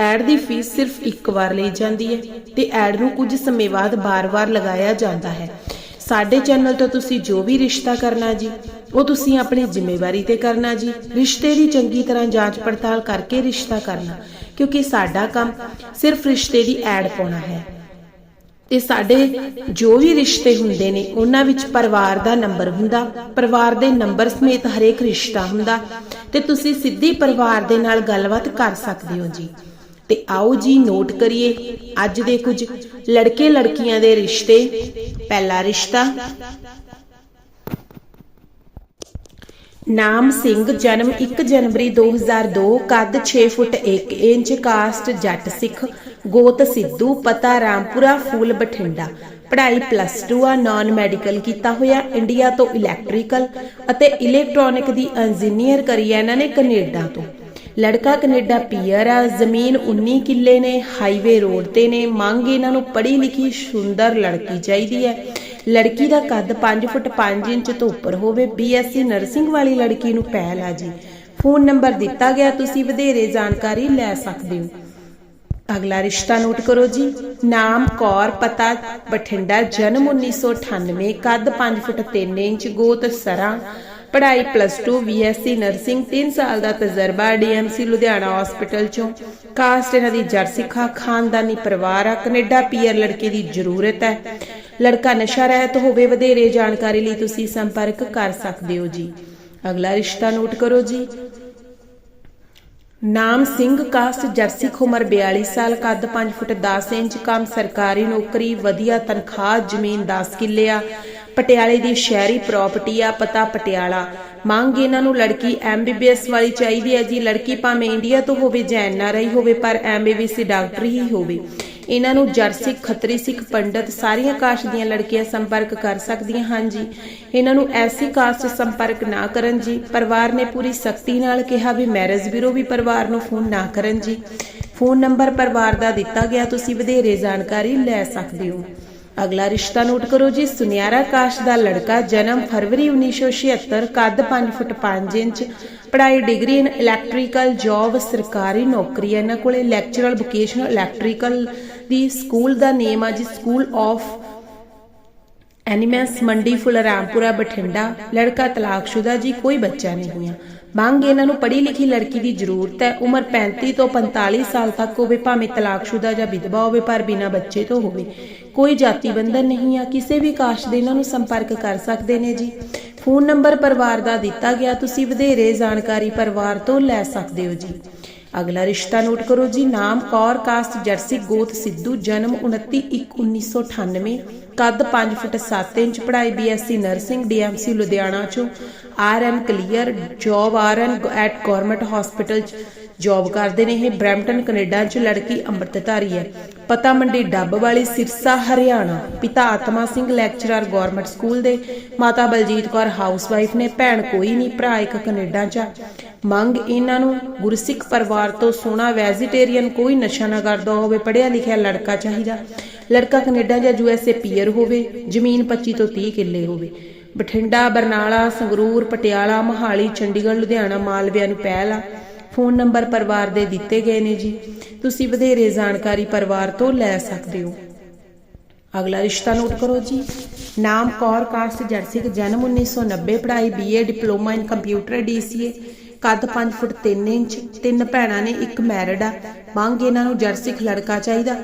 Add ਦੀ fees ਸਿਰਫ ਇੱਕ ਵਾਰ ਲਈ ਜਾਂਦੀ ਹੈ ਤੇ ਐਡ ਨੂੰ ਕੁਝ ਸਮੇਂ ਬਾਅਦ ਬਾਰ-ਬਾਰ ਲਗਾਇਆ ਜਾਂਦਾ ਹੈ। ਸਾਡੇ ਚੈਨਲ ਤੋਂ ਤੁਸੀਂ ਜੋ ਵੀ ਰਿਸ਼ਤਾ ਕਰਨਾ ਜੀ, ਉਹ ਤੁਸੀਂ ਆਪਣੀ ਜ਼ਿੰਮੇਵਾਰੀ ਤੇ ਕਰਨਾ ਜੀ। ਰਿਸ਼ਤੇ ਦੀ ਚੰਗੀ ਤਰ੍ਹਾਂ ਜਾਂਚ ਪੜਤਾਲ ਕਰਕੇ ਰਿਸ਼ਤਾ ਕਰਨਾ, ਕਿਉਂਕਿ ਸਾਡਾ ਕੰਮ ਸਿਰਫ ਰਿਸ਼ਤੇ ਦੀ ਐਡ ਪਾਉਣਾ ਹੈ। ਤੇ ਸਾਡੇ ਜੋ ਵੀ ਰਿਸ਼ਤੇ ਹੁੰਦੇ ਨੇ, ਉਹਨਾਂ ਵਿੱਚ ਪਰਿਵਾਰ ਦਾ ਨੰਬਰ ਹੁੰਦਾ, ਪਰਿਵਾਰ ਦੇ ਨੰਬਰ ਸਮੇਤ ਹਰੇਕ ਰਿਸ਼ਤਾ ਹੁੰਦਾ, ਤੇ ਤੁਸੀਂ ਸਿੱਧੀ ਪਰਿਵਾਰ ਦੇ ਨਾਲ ਗੱਲਬਾਤ ਕਰ ਸਕਦੇ ਹੋ ਜੀ। ਤੇ ਆਓ ਜੀ ਨੋਟ ਕਰੀਏ। ਅੱਜ ਦੇ ਕੁਝ ਲੜਕੇ ਲੜਕੀਆਂ ਦੇ ਰਿਸ਼ਤੇ। ਪਹਿਲਾ ਰਿਸ਼ਤਾ। ਨਾਮ ਸਿੰਘ, ਜਨਮ 1 ਜਨਵਰੀ 2002 ਕੱਦ 6 ਫੁੱਟ 1 ਇੰਚ, ਕਾਸਟ ਜੱਟ ਸਿੱਖ, ਗੋਤ ਸਿੱਧੂ, ਪਤਾ ਰਾਮਪੁਰਾ, ਫੂਲ ਬਠਿੰਡਾ। ਪੜ੍ਹਾਈ ਪਲੱਸ 2 ਆ ਨਾਨ ਮੈਡੀਕਲ ਕੀਤਾ ਹੋਇਆ ਇੰਡੀਆ ਤੋਂ ਇਲੈਕਟ੍ਰੀਕਲ ਅਤੇ ਇਲੈਕਟ੍ਰੋਨਿਕ ਦੀ ਇੰਜੀਨੀਅਰ ਕਰੀ ਹੈ ਇਹਨਾਂ ਨੇ ਕੈਨੇਡਾ ਤੋਂ। ਲੜਕਾ ਕੈਨੇਡਾ ਪੀਅਰ ਆ, ਜ਼ਮੀਨ 19 ਕਿੱਲੇ ਨੇ, ਹਾਈਵੇ ਰੋਡ ਤੇ ਨੇ, ਮੰਗ ਇਹਨਾਂ ਨੂੰ ਪੜ੍ਹੀ ਲਿਖੀ ਸੁੰਦਰ ਲੜਕੀ ਚਾਹੀਦੀ ਹੈ। ਲੜਕੀ ਦਾ ਕੱਦ 5 ਫੁੱਟ 5 ਇੰਚ ਤੋਂ ਉੱਪਰ ਹੋਵੇ, ਬੀਐਸਸੀ ਨਰਸਿੰਗ ਵਾਲੀ ਲੜਕੀ ਨੂੰ ਪਹਿਲ ਆ ਜੀ। ਫੋਨ ਨੰਬਰ ਦਿੱਤਾ ਗਿਆ, ਤੁਸੀਂ ਵਧੇਰੇ ਜਾਣਕਾਰੀ ਲੈ ਸਕਦੇ ਹੋ। ਅਗਲਾ ਰਿਸ਼ਤਾ ਨੋਟ ਕਰੋ ਜੀ। ਨਾਮ, ਕੌਰ, ਪਤਾ, ਬਠਿੰਡਾ, ਜਨਮ 1998 ਕੱਦ 5 ਫੁੱਟ 3 ਇੰਚ, ਗੋਤ, ਸਰਾ ਪੜ੍ਹਾਈ ਪਲੱਸ 2 ਬੀਐਸਸੀ ਨਰਸਿੰਗ 3 ਸਾਲ ਦਾ ਤਜਰਬਾ ਡੀਐਮਸੀ ਲੁਧਿਆਣਾ ਹਸਪੀਟਲ ਚੋਂ। ਕਾਸਟ ਇਹਨਾਂ ਦੀ ਜਰਸਿਖਾ ਖਾਨਦਾਨੀ ਪਰਿਵਾਰ ਆ, ਕੈਨੇਡਾ ਪੀਅਰ ਲੜਕੇ ਦੀ ਜ਼ਰੂਰਤ ਹੈ। ਲੜਕਾ ਨਸ਼ਾ ਰਹਿਤ ਹੋਵੇ, ਵਧੇਰੇ ਜਾਣਕਾਰੀ ਲਈ ਤੁਸੀਂ ਸੰਪਰਕ ਕਰ ਸਕਦੇ ਹੋ ਜੀ। ਅਗਲਾ ਰਿਸ਼ਤਾ ਨੋਟ ਕਰੋ ਜੀ। ਨਾਮ ਸਿੰਘ ਕਾਸਟ ਜਰਸਿਕ ਉਮਰ 42 ਸਾਲ, ਕੱਦ 5 ਫੁੱਟ 10 ਇੰਚ, ਕੰਮ ਸਰਕਾਰੀ ਨੌਕਰੀ, ਵਧੀਆ ਤਨਖਾਹ, ਜ਼ਮੀਨ 10 ਕਿੱਲੇ ਆ। ਪਟਿਆਲੇ ਦੀ ਸ਼ਹਿਰੀ ਪ੍ਰਾਪਰਟੀ ਆ ਪਤਾ ਪਟਿਆਲਾ। ਮੰਗ ਇਹਨਾਂ ਨੂੰ ਲੜਕੀ ਐਮਬੀਬੀਐਸ ਵਾਲੀ ਚਾਹੀਦੀ ਹੈ ਜੀ। ਲੜਕੀ ਭਾਵੇਂ ਇੰਡੀਆ ਤੋਂ ਹੋਵੇ ਜਾਂ ਐਨਆਰਆਈ ਹੋਵੇ, ਪਰ ਐਮਬੀਬੀਐਸ ਡਾਕਟਰ ਹੀ ਹੋਵੇ। ਇਹਨਾਂ ਨੂੰ ਜਰਸਿਕ ਖੱਤਰੀ ਸਿੱਖ ਪੰਡਤ ਸਾਰੀਆਂ ਕਾਸਟ ਦੀਆਂ ਲੜਕੀਆਂ ਸੰਪਰਕ ਕਰ ਸਕਦੀਆਂ ਹਨ ਜੀ। ਇਹਨਾਂ ਨੂੰ ਐਸੀ ਕਾਸਟ ਸੰਪਰਕ ਨਾ ਕਰਨ ਜੀ। ਪਰਿਵਾਰ ਨੇ ਪੂਰੀ ਸਖਤੀ ਨਾਲ ਕਿਹਾ ਵੀ ਮੈਰਿਜ ਬਿਊਰੋ ਵੀ ਪਰਿਵਾਰ ਨੂੰ ਫੋਨ ਨਾ ਕਰਨ ਜੀ। ਫੋਨ ਨੰਬਰ ਪਰਿਵਾਰ ਦਾ ਦਿੱਤਾ ਗਿਆ। ਤੁਸੀਂ ਵਧੇਰੇ ਜਾਣਕਾਰੀ ਲੈ ਸਕਦੇ ਹੋ। ਅਗਲਾ ਰਿਸ਼ਤਾ ਨੋਟ ਕਰੋ ਜੀ। ਸੁਨਿਆਰਾ ਕਾਸ਼ ਦਾ ਲੜਕਾ ਜਨਮ ਫਰਵਰੀ 1976 ਕੱਦ 5 ਫੁੱਟ 5 ਇੰਚ, ਪੜ੍ਹਾਈ ਡਿਗਰੀ ਇਨ ਇਲੈਕਟ੍ਰੀਕਲ ਜੌਬ ਸਰਕਾਰੀ ਨੌਕਰੀ ਇਹਨਾਂ ਕੋਲੇ ਲੈਕਚਰਲ ਵੋਕੇਸ਼ਨਲ ਇਲੈਕਟ੍ਰੀਕਲ ਦੀ ਸਕੂਲ ਦਾ ਨੇਮ ਆ ਜੀ। ਸਕੂਲ ਆਫ ਐਨੀਮੈਂਸ ਮੰਡੀ, ਫੁਲਰਾਮਪੁਰਾ, ਬਠਿੰਡਾ। ਲੜਕਾ ਤਲਾਕਸ਼ੁਦਾ ਜੀ, ਕੋਈ ਬੱਚਾ ਨਹੀਂ ਹੈ ਮੰਗ ਇਹਨਾਂ ਨੂੰ ਪੜ੍ਹੀ ਲਿਖੀ ਲੜਕੀ ਦੀ ਜ਼ਰੂਰਤ ਹੈ। ਉਮਰ 35 ਤੋਂ 45 ਸਾਲ ਤੱਕ ਹੋਵੇ, ਭਾਵੇਂ ਤਲਾਕਸ਼ੁਦਾ ਜਾਂ ਵਿਧਵਾ ਹੋਵੇ, ਪਰ ਬਿਨਾਂ ਬੱਚੇ ਤੋਂ ਹੋਵੇ। ਕੋਈ ਜਾਤੀ ਬੰਧਨ ਨਹੀਂ ਆ। ਕਿਸੇ ਵੀ ਕਾਸ਼ ਦੇ ਇਹਨਾਂ ਨੂੰ ਸੰਪਰਕ ਕਰ ਸਕਦੇ ਨੇ ਜੀ। ਫੋਨ ਨੰਬਰ ਪਰਿਵਾਰ ਦਾ ਦਿੱਤਾ ਗਿਆ। ਤੁਸੀਂ ਵਧੇਰੇ ਜਾਣਕਾਰੀ ਪਰਿਵਾਰ ਤੋਂ ਲੈ ਸਕਦੇ ਹੋ ਜੀ। ਅਗਲਾ ਰਿਸ਼ਤਾ ਨੋਟ ਕਰੋ ਜੀ, ਨਾਮ ਕੌਰ, ਕਾਸਟ ਜਰਸੀ, ਗੋਤ ਸਿੱਧੂ, ਜਨਮ 29/1/1998 ਕੱਦ 5 ਫੁੱਟ 7 ਇੰਚ, ਪੜ੍ਹਾਈ ਬੀਐਸਸੀ ਨਰਸਿੰਗ, ਡੀਐਮਸੀ ਲੁਧਿਆਣਾ ਚੋਂ। RN clear, job RN at government hospital job ਕਰਦੇ ਨੇ ਇਹ ਬ੍ਰੈਂਪਟਨ ਕੈਨੇਡਾ 'ਚ ਲੜਕੀ ਅੰਮ੍ਰਿਤਧਾਰੀ ਹੈ। ਪਤਾ ਮੰਡੀ ਡੱਬ ਵਾਲੀ ਸਿਰਸਾ, ਹਰਿਆਣਾ। ਪਿਤਾ ਆਤਮਾ ਸਿੰਘ ਲੈਕਚਰਰ ਗਵਰਨਮੈਂਟ ਸਕੂਲ ਦੇ। ਮਾਤਾ ਬਲਜੀਤ ਕੌਰ ਹਾਊਸਵਾਈਫ ਨੇ। ਭੈਣ ਕੋਈ ਨਹੀਂ, ਭਰਾ ਇੱਕ ਕੈਨੇਡਾ 'ਚ ਮੰਗ ਇਹਨਾਂ ਨੂੰ, ਗੁਰਸਿੱਖ ਪਰਿਵਾਰ ਤੋਂ ਸੋਹਣਾ ਵੈਜੀਟੇਰੀਅਨ ਕੋਈ ਨਸ਼ਾ ਨਾ ਕਰਦਾ ਹੋਵੇ, ਪੜ੍ਹਿਆ ਲਿਖਿਆ ਲੜਕਾ ਚਾਹੀਦਾ। ਲੜਕਾ ਕੈਨੇਡਾ ਜਾਂ ਯੂਐਸਏ ਪੀਅਰ ਹੋਵੇ, ਜ਼ਮੀਨ 25 ਤੋਂ 30 ਕਿੱਲੇ ਹੋਵੇ। ਬਠਿੰਡਾ, ਬਰਨਾਲਾ, ਸੰਗਰੂਰ, ਪਟਿਆਲਾ, ਮੋਹਾਲੀ, ਚੰਡੀਗੜ੍ਹ, ਲੁਧਿਆਣਾ, ਮਾਲਵਿਆਂ ਨੂੰ ਪਹਿਲ ਆ। ਫੋਨ ਨੰਬਰ ਪਰਿਵਾਰ ਦੇ ਦਿੱਤੇ ਗਏ ਨੇ ਜੀ। ਤੁਸੀਂ ਵਧੇਰੇ ਜਾਣਕਾਰੀ ਪਰਿਵਾਰ ਤੋਂ ਲੈ ਸਕਦੇ ਹੋ। ਅਗਲਾ ਰਿਸ਼ਤਾ ਨੋਟ ਕਰੋ ਜੀ। ਨਾਮ ਕੌਰ ਕਾਸਟ ਜਰਸਿਕ ਜਨਮ 1990 ਪੜ੍ਹਾਈ BA diploma in computer DCA ਕੱਦ 5 ਫੁੱਟ 3 ਇੰਚ, ਤਿੰਨ ਭੈਣਾਂ ਨੇ, ਇੱਕ ਮੈਰਿਡ ਆ। ਮੰਗ ਇਹਨਾਂ ਨੂੰ ਜਰਸਿਕ ਲੜਕਾ ਚਾਹੀਦਾ।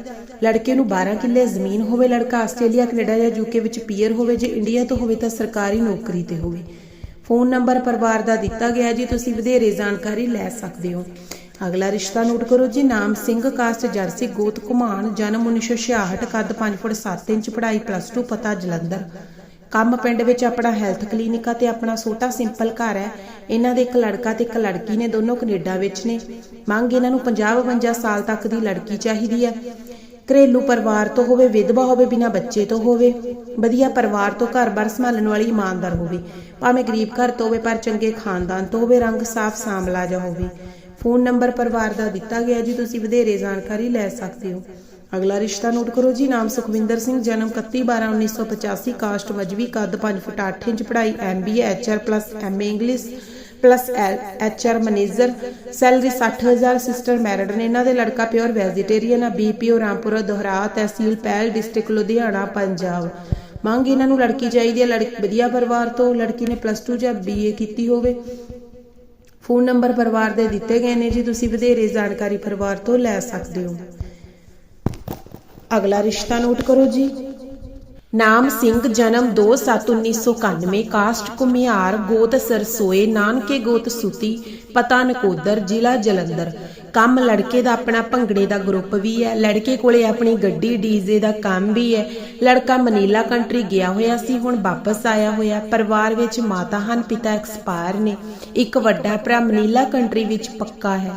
ਲੜਕੇ ਨੂੰ 12 ਕਿੱਲੇ ਜ਼ਮੀਨ ਹੋਵੇ, ਲੜਕਾ ਆਸਟ੍ਰੇਲੀਆ, ਕੈਨੇਡਾ ਜਾਂ ਯੂਕੇ ਵਿੱਚ ਪੀਅਰ ਹੋਵੇ, ਜੇ ਇੰਡੀਆ ਤੋਂ ਹੋਵੇ ਤਾਂ ਸਰਕਾਰੀ ਨੌਕਰੀ ਤੇ ਹੋਵੇ। ਫੋਨ ਨੰਬਰ ਪਰਿਵਾਰ ਦਾ ਦਿੱਤਾ ਗਿਆ ਜੀ, ਤੁਸੀਂ ਵਧੇਰੇ ਜਾਣਕਾਰੀ ਲੈ ਸਕਦੇ ਹੋ। ਅਗਲਾ ਰਿਸ਼ਤਾ ਨੋਟ ਕਰੋ ਜੀ। ਨਾਮ ਸਿੰਘ, ਕਾਸਟ ਜਰਸੀ, ਗੋਤ ਘੁਮਾਣ, ਜਨਮ 1966 ਕੱਦ 5 ਫੁੱਟ 7 ਇੰਚ, ਪੜ੍ਹਾਈ ਪਲੱਸ 2 ਪਤਾ ਜਲੰਧਰ। ਕੰਮ ਪਿੰਡ ਵਿੱਚ ਆਪਣਾ ਹੈਲਥ ਕਲੀਨਿਕ ਆ ਤੇ ਆਪਣਾ ਛੋਟਾ ਸਿੰਪਲ ਘਰ ਹੈ। ਇਹਨਾਂ ਦੇ ਇੱਕ ਲੜਕਾ ਤੇ ਇੱਕ ਲੜਕੀ ਨੇ, ਦੋਨੋਂ ਕੈਨੇਡਾ ਵਿੱਚ ਨੇ। ਮੰਗ ਇਹਨਾਂ ਨੂੰ 50 52 ਸਾਲ ਤੱਕ ਦੀ ਲੜਕੀ ਚਾਹੀਦੀ ਹੈ। ਘਰੇਲੂ ਪਰਿਵਾਰ ਤੋਂ ਹੋਵੇ, ਵਿਧਵਾ ਹੋਵੇ, ਬਿਨਾਂ ਬੱਚੇ ਤੋਂ ਹੋਵੇ, ਵਧੀਆ ਪਰਿਵਾਰ ਤੋਂ ਘਰ-ਬਾਰ ਸੰਭਾਲਣ ਵਾਲੀ ਇਮਾਨਦਾਰ ਹੋਵੇ। ਭਾਵੇਂ ਗਰੀਬ ਘਰ ਤੋਂ ਹੋਵੇ, ਪਰ ਚੰਗੇ ਖਾਨਦਾਨ ਤੋਂ ਹੋਵੇ, ਰੰਗ ਸਾਫ਼ ਸਾਂਵਲਾ ਜਿਹਾ ਹੋਵੇ। ਫੋਨ ਨੰਬਰ ਪਰਿਵਾਰ ਦਾ ਦਿੱਤਾ ਗਿਆ ਜੀ, ਤੁਸੀਂ ਵਧੇਰੇ ਜਾਣਕਾਰੀ ਲੈ ਸਕਦੇ ਹੋ। ਅਗਲਾ ਰਿਸ਼ਤਾ ਨੋਟ ਕਰੋ ਜੀ, ਨਾਮ ਸੁਖਵਿੰਦਰ ਸਿੰਘ, ਜਨਮ 31/12/1985 ਕਾਸਟ, ਮਜਵੀ, ਕੱਦ 5 ਫੁੱਟ 8 ਇੰਚ, ਪੜ੍ਹਾਈ MBA HR plus MA English plus HR manager salary 60000 sister married ਨੇ ਇਹਨਾਂ ਦੇ ਲੜਕਾ ਪਿਓਰ ਵੈਜੀਟੇਰੀਅਨ ਆ ਬੀਪੀਓ ਰਾਮਪੁਰਾ ਦੁਹਰਾ ਤਹਿਸੀਲ ਪਹਿਲ ਡਿਸਟ੍ਰਿਕਟ ਲੁਧਿਆਣਾ, ਪੰਜਾਬ। ਮੰਗ ਇਹਨਾਂ ਨੂੰ ਲੜਕੀ ਚਾਹੀਦੀ ਹੈ ਲੜਕੀ, ਵਧੀਆ ਪਰਿਵਾਰ ਤੋਂ ਲੜਕੀ ਨੇ ਪਲੱਸ 2 ਜਾਂ ਬੀਏ ਕੀਤੀ ਹੋਵੇ। ਫੋਨ ਨੰਬਰ ਪਰਿਵਾਰ ਦੇ ਦਿੱਤੇ ਗਏ ਨੇ ਜੀ, ਤੁਸੀਂ ਵਧੇਰੇ ਜਾਣਕਾਰੀ ਪਰਿਵਾਰ ਤੋਂ ਲੈ ਸਕਦੇ ਹੋ। ਅਗਲਾ ਰਿਸ਼ਤਾ ਨੋਟ ਕਰੋ ਜੀ। ਨਾਮ ਸਿੰਘ ਜਨਮ 2/7/1991 ਕਾਸਟ ਕੁਮਿਆਰ ਗੋਤ ਸਰਸੋਏ, ਨਾਨਕੇ ਗੋਤ ਸੁਤੀ, ਪਤਾ ਨਕੋਦਰ, ਜ਼ਿਲ੍ਹਾ ਜਲੰਧਰ। ਕੰਮ ਲੜਕੇ ਦਾ ਆਪਣਾ, ਭੰਗੜੇ ਦਾ ਗਰੁੱਪ ਵੀ ਹੈ। ਲੜਕੇ ਕੋਲੇ ਆਪਣੀ ਗੱਡੀ, ਡੀਜ਼ੇ ਦਾ ਕੰਮ ਵੀ ਹੈ। ਲੜਕਾ ਮਨੀਲਾ ਕੰਟਰੀ ਗਿਆ ਹੋਇਆ ਸੀ, ਹੁਣ ਵਾਪਸ ਆਇਆ ਹੋਇਆ। ਪਰਿਵਾਰ ਵਿੱਚ ਮਾਤਾ, ਹਨ, ਪਿਤਾ ਐਕਸਪਾਇਰ ਨੇ। ਇੱਕ ਵੱਡਾ ਭਰਾ ਮਨੀਲਾ ਕੰਟਰੀ ਵਿੱਚ ਪੱਕਾ ਹੈ।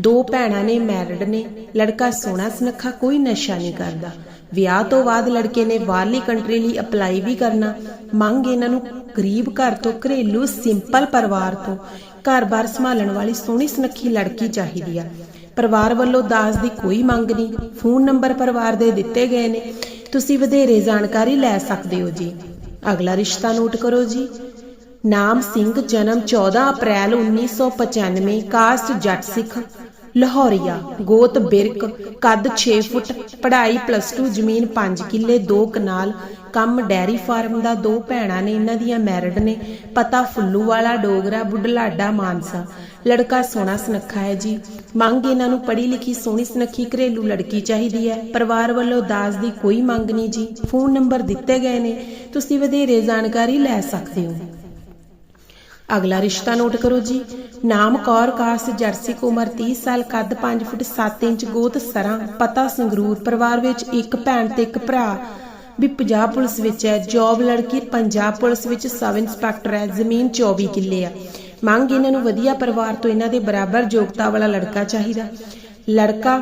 ਦੋ ਭੈਣਾਂ ਨੇ, ਮੈਰਿਡ ਨੇ। ਲੜਕਾ ਸੋਹਣਾ, ਸੁਨੱਖਾ, ਕੋਈ ਨਸ਼ਾ ਨਹੀਂ ਕਰਦਾ। ਵਿਆਹ ਤੋਂ ਬਾਅਦ ਲੜਕੇ ਨੇ ਬਾਹਰਲੀ ਕੰਟਰੀ ਲਈ ਅਪਲਾਈ ਵੀ ਕਰਨਾ। ਮੰਗ ਇਹਨਾਂ ਨੂੰ ਗਰੀਬ ਘਰ ਤੋਂ, ਘਰੇਲੂ ਸਿੰਪਲ ਪਰਿਵਾਰ ਤੋਂ। ਘਰ-ਬਾਰ ਸੰਭਾਲਣ ਵਾਲੀ ਸੋਹਣੀ ਸੁਨੱਖੀ ਲੜਕੀ ਚਾਹੀਦੀ ਆ। ਪਰਿਵਾਰ ਵੱਲੋਂ ਦਾਜ ਦੀ ਕੋਈ ਮੰਗ ਨਹੀਂ। ਫੋਨ ਨੰਬਰ ਪਰਿਵਾਰ ਦੇ ਦਿੱਤੇ ਗਏ ਨੇ। ਤੁਸੀਂ ਵਧੇਰੇ ਜਾਣਕਾਰੀ ਲੈ ਸਕਦੇ ਹੋ ਜੀ। ਅਗਲਾ ਰਿਸ਼ਤਾ ਨੋਟ ਕਰੋ ਜੀ। ਨਾਮ ਸਿੰਘ, ਜਨਮ 14 ਅਪ੍ਰੈਲ 1995 ਕਾਸਟ ਜੱਟ ਸਿੱਖ। ਲਾਹੌਰੀਆ, ਗੋਤ, ਬਿਰਕ, ਕੱਦ 6 ਫੁੱਟ, ਪੜ੍ਹਾਈ ਪਲੱਸ 2 ਜ਼ਮੀਨ 5 ਕਿੱਲੇ 2 ਕਨਾਲ, ਕੰਮ ਡੈਰੀ ਫਾਰਮ ਦਾ ਦੋ ਭੈਣਾਂ ਨੇ, ਇਹਨਾਂ ਦੀਆਂ ਮੈਰਿਡ ਨੇ, ਪਤਾ ਫੁੱਲੂ ਵਾਲਾ, ਡੋਗਰਾ, ਬੁੱਢਲਾਡਾ, ਮਾਨਸਾ। ਲੜਕਾ ਸੋਹਣਾ ਸੁਨੱਖਾ ਹੈ ਜੀ। ਮੰਗ ਇਹਨਾਂ ਨੂੰ ਪੜ੍ਹੀ ਲਿਖੀ, ਸੋਹਣੀ ਸੁਨੱਖੀ ਘਰੇਲੂ ਲੜਕੀ ਚਾਹੀਦੀ ਹੈ। ਪਰਿਵਾਰ ਵੱਲੋਂ ਦਾਜ ਦੀ ਕੋਈ ਮੰਗ ਨਹੀਂ ਜੀ। ਫੋਨ ਨੰਬਰ ਦਿੱਤੇ ਗਏ ਨੇ। ਤੁਸੀਂ ਵਧੇਰੇ ਜਾਣਕਾਰੀ ਲੈ ਸਕਦੇ ਹੋ। ਅਗਲਾ ਰਿਸ਼ਤਾ ਨੋਟ ਕਰੋ ਜੀ। ਨਾਮ ਕੌਰ ਕਾਸ, ਜਰਸੀ ਉਮਰ 30 ਸਾਲ, ਕੱਦ 5 ਫੁੱਟ 7 ਇੰਚ, ਗੋਤ ਸਰਾਂ, ਪਤਾ ਸੰਗਰੂਰ, ਪਰਿਵਾਰ ਵਿੱਚ ਇੱਕ ਭੈਣ ਤੇ ਇੱਕ ਭਰਾ। ਵੀ ਪੰਜਾਬ ਪੁਲਿਸ ਵਿੱਚ ਹੈ, ਜੌਬ ਲੜਕੀ, ਪੰਜਾਬ ਪੁਲਿਸ ਵਿੱਚ ਸਬ ਇੰਸਪੈਕਟਰ ਹੈ, ਜ਼ਮੀਨ 24 ਕਿੱਲੇ ਆ। ਮੰਗ ਇਹਨਾਂ ਨੂੰ ਵਧੀਆ ਪਰਿਵਾਰ ਤੋਂ ਇਹਨਾਂ ਦੇ ਬਰਾਬਰ ਯੋਗਤਾ ਵਾਲਾ ਲੜਕਾ ਚਾਹੀਦਾ। ਲੜਕਾ,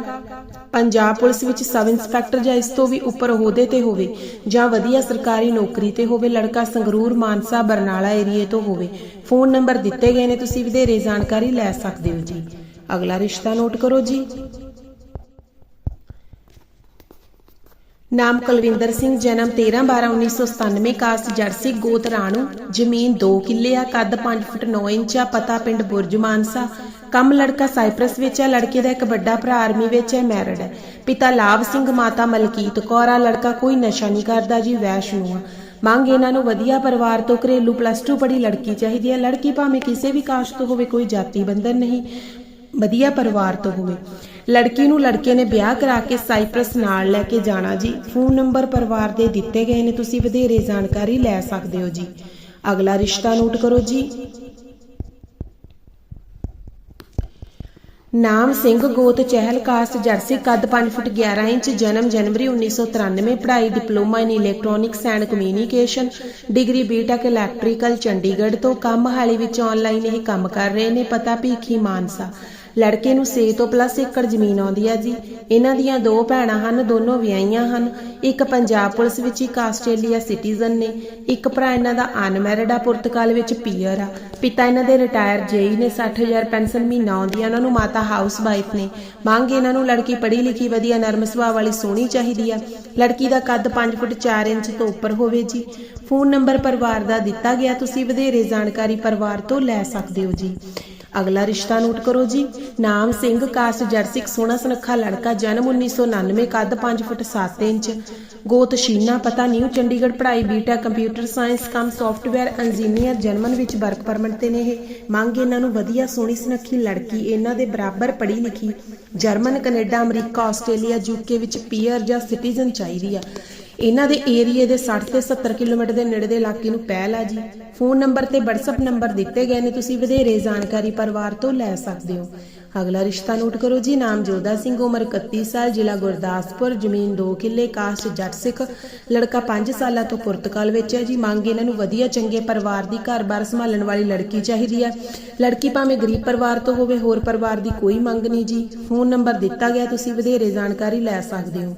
ਪੰਜਾਬ ਪੁਲਿਸ ਵਿੱਚ ਸਬ ਇੰਸਪੈਕਟਰ ਜਾਂ ਇਸ ਤੋਂ ਵੀ ਉੱਪਰ ਅਹੁਦੇ ਤੇ ਹੋਵੇ ਜਾਂ ਵਧੀਆ ਸਰਕਾਰੀ ਨੌਕਰੀ ਤੇ ਹੋਵੇ, ਲੜਕਾ ਸੰਗਰੂਰ ਮਾਨਸਾ ਬਰਨਾਲਾ ਏਰੀਏ ਤੋਂ ਹੋਵੇ, ਫੋਨ ਨੰਬਰ ਦਿੱਤੇ ਗਏ ਨੇ, ਤੁਸੀਂ ਵਧੇਰੇ ਜਾਣਕਾਰੀ ਲੈ ਸਕਦੇ ਹੋ ਜੀ। ਅਗਲਾ ਰਿਸ਼ਤਾ ਨੋਟ ਕਰੋ ਜੀ। ਨਾਮ ਕੁਲਵਿੰਦਰ ਸਿੰਘ, ਜਨਮ 13/12/1997 ਕਾਸਟ ਜਰਸੀ, ਗੋਤ ਰਾਣੂ, ਜ਼ਮੀਨ 2 ਕਿੱਲੇ ਆ, ਕੱਦ 5 ਫੁੱਟ 9 ਇੰਚ ਆ, ਪਤਾ ਪਿੰਡ ਬੁਰਜ, ਮਾਨਸਾ। ਕੰਮ ਲੜਕਾ ਸਾਈਪ੍ਰਸ ਵਿੱਚ ਹੈ, ਲੜਕੇ ਦਾ ਇੱਕ ਵੱਡਾ ਭਰਾ ਆਰਮੀ ਵਿੱਚ ਹੈ, ਮੈਰਿਡ ਹੈ। ਪਿਤਾ ਲਾਭ ਸਿੰਘ, ਮਾਤਾ ਮਲਕੀਤ ਕੌਰ ਆ। ਲੜਕਾ ਕੋਈ ਨਸ਼ਾ ਨਹੀਂ ਕਰਦਾ ਜੀ, ਵੈਸ਼ਨੂ ਆ। ਮੰਗ ਇਹਨਾਂ ਨੂੰ ਵਧੀਆ ਪਰਿਵਾਰ ਤੋਂ ਘਰੇਲੂ ਪਲੱਸ 2 ਪੜ੍ਹੀ ਲੜਕੀ ਚਾਹੀਦੀ ਹੈ। ਲੜਕੀ ਭਾਵੇਂ ਕਿਸੇ ਵੀ ਕਾਸਟ ਤੋਂ ਹੋਵੇ, ਕੋਈ ਜਾਤੀ ਬੰਧਨ ਨਹੀਂ, ਵਧੀਆ ਪਰਿਵਾਰ ਤੋਂ ਹੋਵੇ। ਲੜਕੀ ਨੂੰ ਲੜਕੇ ਨੇ ਵਿਆਹ ਕਰਾ ਕੇ ਸਾਈਪ੍ਰਸ ਨਾਲ ਲੈ ਕੇ ਜਾਣਾ ਜੀ। ਫੋਨ ਨੰਬਰ ਪਰਿਵਾਰ ਦੇ ਦਿੱਤੇ ਗਏ ਨੇ, ਤੁਸੀਂ ਵਧੇਰੇ ਜਾਣਕਾਰੀ ਲੈ ਸਕਦੇ ਹੋ ਜੀ। ਅਗਲਾ ਰਿਸ਼ਤਾ ਨੋਟ ਕਰੋ ਜੀ। ਨਾਮ ਸਿੰਘ ਗੋਤ ਚਹਿਲ ਕਾਸਟ ਜਰਸੀ ਕੱਦ 5 ਫੁੱਟ 11 ਇੰਚ, ਜਨਮ ਜਨਵਰੀ 1993 ਪੜ੍ਹਾਈ diploma in electronics and communication degree BTech electrical Chandigarh ਤੋਂ। ਕੰਮ ਹਾਲੀ ਵਿੱਚ ਆਨਲਾਈਨ ਇਹ ਕੰਮ ਕਰ ਰਹੇ ਨੇ, ਪਤਾ ਭੀਖੀ ਮਾਨਸਾ। ਲੜਕੇ ਨੂੰ 6 ਤੋਂ ਪਲੱਸ ਏਕੜ ਜ਼ਮੀਨ ਆਉਂਦੀ ਹੈ ਜੀ। ਇਹਨਾਂ ਦੀਆਂ ਦੋ ਭੈਣਾਂ ਹਨ, ਦੋਨੋਂ ਵਿਆਹੀਆਂ ਹਨ। ਇੱਕ ਪੰਜਾਬ ਪੁਲਿਸ ਵਿੱਚ, ਇੱਕ ਆਸਟ੍ਰੇਲੀਆ ਸਿਟੀਜ਼ਨ ਨੇ। ਇੱਕ ਭਰਾ ਇਹਨਾਂ ਦਾ ਅਨਮੈਰਿਡ ਆ, ਪੁਰਤਗਾਲ ਵਿੱਚ ਪੀਅਰ ਆ। ਪਿਤਾ ਇਹਨਾਂ ਦੇ ਰਿਟਾਇਰ ਜੇਈ ਨੇ 60000 ਪੈਨਸ਼ਨ ਮਹੀਨਾ ਆਉਂਦੀ ਆ। ਉਹਨਾਂ ਨੂੰ ਮਾਤਾ ਹਾਊਸ ਵਾਈਫ ਨੇ। ਮੰਗ ਇਹਨਾਂ ਨੂੰ ਲੜਕੀ ਪੜ੍ਹੀ ਲਿਖੀ, ਵਧੀਆ, ਨਰਮ ਸੁਭਾਅ ਵਾਲੀ ਸੋਹਣੀ ਚਾਹੀਦੀ ਆ। ਲੜਕੀ ਦਾ ਕੱਦ 5 ਫੁੱਟ 4 ਇੰਚ ਤੋਂ ਉੱਪਰ ਹੋਵੇ ਜੀ। ਫੋਨ ਨੰਬਰ ਪਰਿਵਾਰ ਦਾ ਦਿੱਤਾ ਗਿਆ। ਤੁਸੀਂ ਵਧੇਰੇ ਜਾਣਕਾਰੀ ਪਰਿਵਾਰ ਤੋਂ ਲੈ ਸਕਦੇ ਹੋ ਜੀ। ਅਗਲਾ ਰਿਸ਼ਤਾ ਨੋਟ ਕਰੋ ਜੀ। ਨਾਮ ਸਿੰਘ, ਕਾਸਟ ਜਰਸਿਕ ਸੋਹਣਾ ਸੁਨੱਖਾ ਲੜਕਾ, ਜਨਮ 1999 ਕੱਦ 5 ਫੁੱਟ 7 ਇੰਚ, ਗੋਤ ਸ਼ੀਨਾ, ਪਤਾ ਨਿਊ ਚੰਡੀਗੜ੍ਹ ਪੜ੍ਹਾਈ BTech computer science cum software engineer German ਵਿੱਚ ਵਰਕ ਪਰਮਿਟ ਤੇ ਨੇ ਇਹ। ਮੰਗ ਇਹਨਾਂ ਨੂੰ ਵਧੀਆ ਸੋਹਣੀ ਸੁਨੱਖੀ ਲੜਕੀ, ਇਹਨਾਂ ਦੇ ਬਰਾਬਰ ਪੜ੍ਹੀ ਲਿਖੀ, German, Canada, America, Australia UK ਵਿੱਚ ਪੀਅਰ ਜਾਂ ਸਿਟੀਜ਼ਨ ਚਾਹੀਦੀ ਆ। ਇਹਨਾਂ ਦੇ ਏਰੀਏ ਦੇ 60 ਤੇ 70 ਕਿਲੋਮੀਟਰ ਦੇ ਨੇੜੇ ਦੇ ਇਲਾਕੇ ਨੂੰ ਪਹਿਲ ਆ ਜੀ। ਫੋਨ ਨੰਬਰ ਤੇ WhatsApp ਨੰਬਰ ਦਿੱਤੇ ਗਏ ਨੇ, ਤੁਸੀਂ ਵਧੇਰੇ ਜਾਣਕਾਰੀ ਪਰਿਵਾਰ ਤੋਂ ਲੈ ਸਕਦੇ ਹੋ। ਅਗਲਾ ਰਿਸ਼ਤਾ ਨੋਟ ਕਰੋ ਜੀ ਨਾਮ ਜੋਦਾ ਸਿੰਘ, ਉਮਰ 31 ਸਾਲ, ਜ਼ਿਲ੍ਹਾ ਗੁਰਦਾਸਪੁਰ, ਜ਼ਮੀਨ 2 ਕਿੱਲੇ, ਕਾਸਟ ਜੱਟ ਸਿੱਖ, ਲੜਕਾ 5 ਸਾਲਾਂ ਤੋਂ ਪੁਰਤਗਾਲ ਵਿੱਚ ਹੈ ਜੀ। ਮੰਗ ਇਹਨਾਂ ਨੂੰ ਵਧੀਆ, ਚੰਗੇ ਪਰਿਵਾਰ ਦੀ ਘਰ-ਬਾਰ ਸੰਭਾਲਣ ਵਾਲੀ ਲੜਕੀ ਚਾਹੀਦੀ ਹੈ। ਲੜਕੀ ਭਾਵੇਂ ਗਰੀਬ ਪਰਿਵਾਰ ਤੋਂ ਹੋਵੇ, ਹੋਰ ਪਰਿਵਾਰ ਦੀ ਕੋਈ ਮੰਗ ਨਹੀਂ ਜੀ। ਫੋਨ ਨੰਬਰ ਦਿੱਤਾ ਗਿਆ, ਤੁਸੀਂ ਵਧੇਰੇ ਜਾਣਕਾਰੀ ਲੈ ਸਕਦੇ ਹੋ।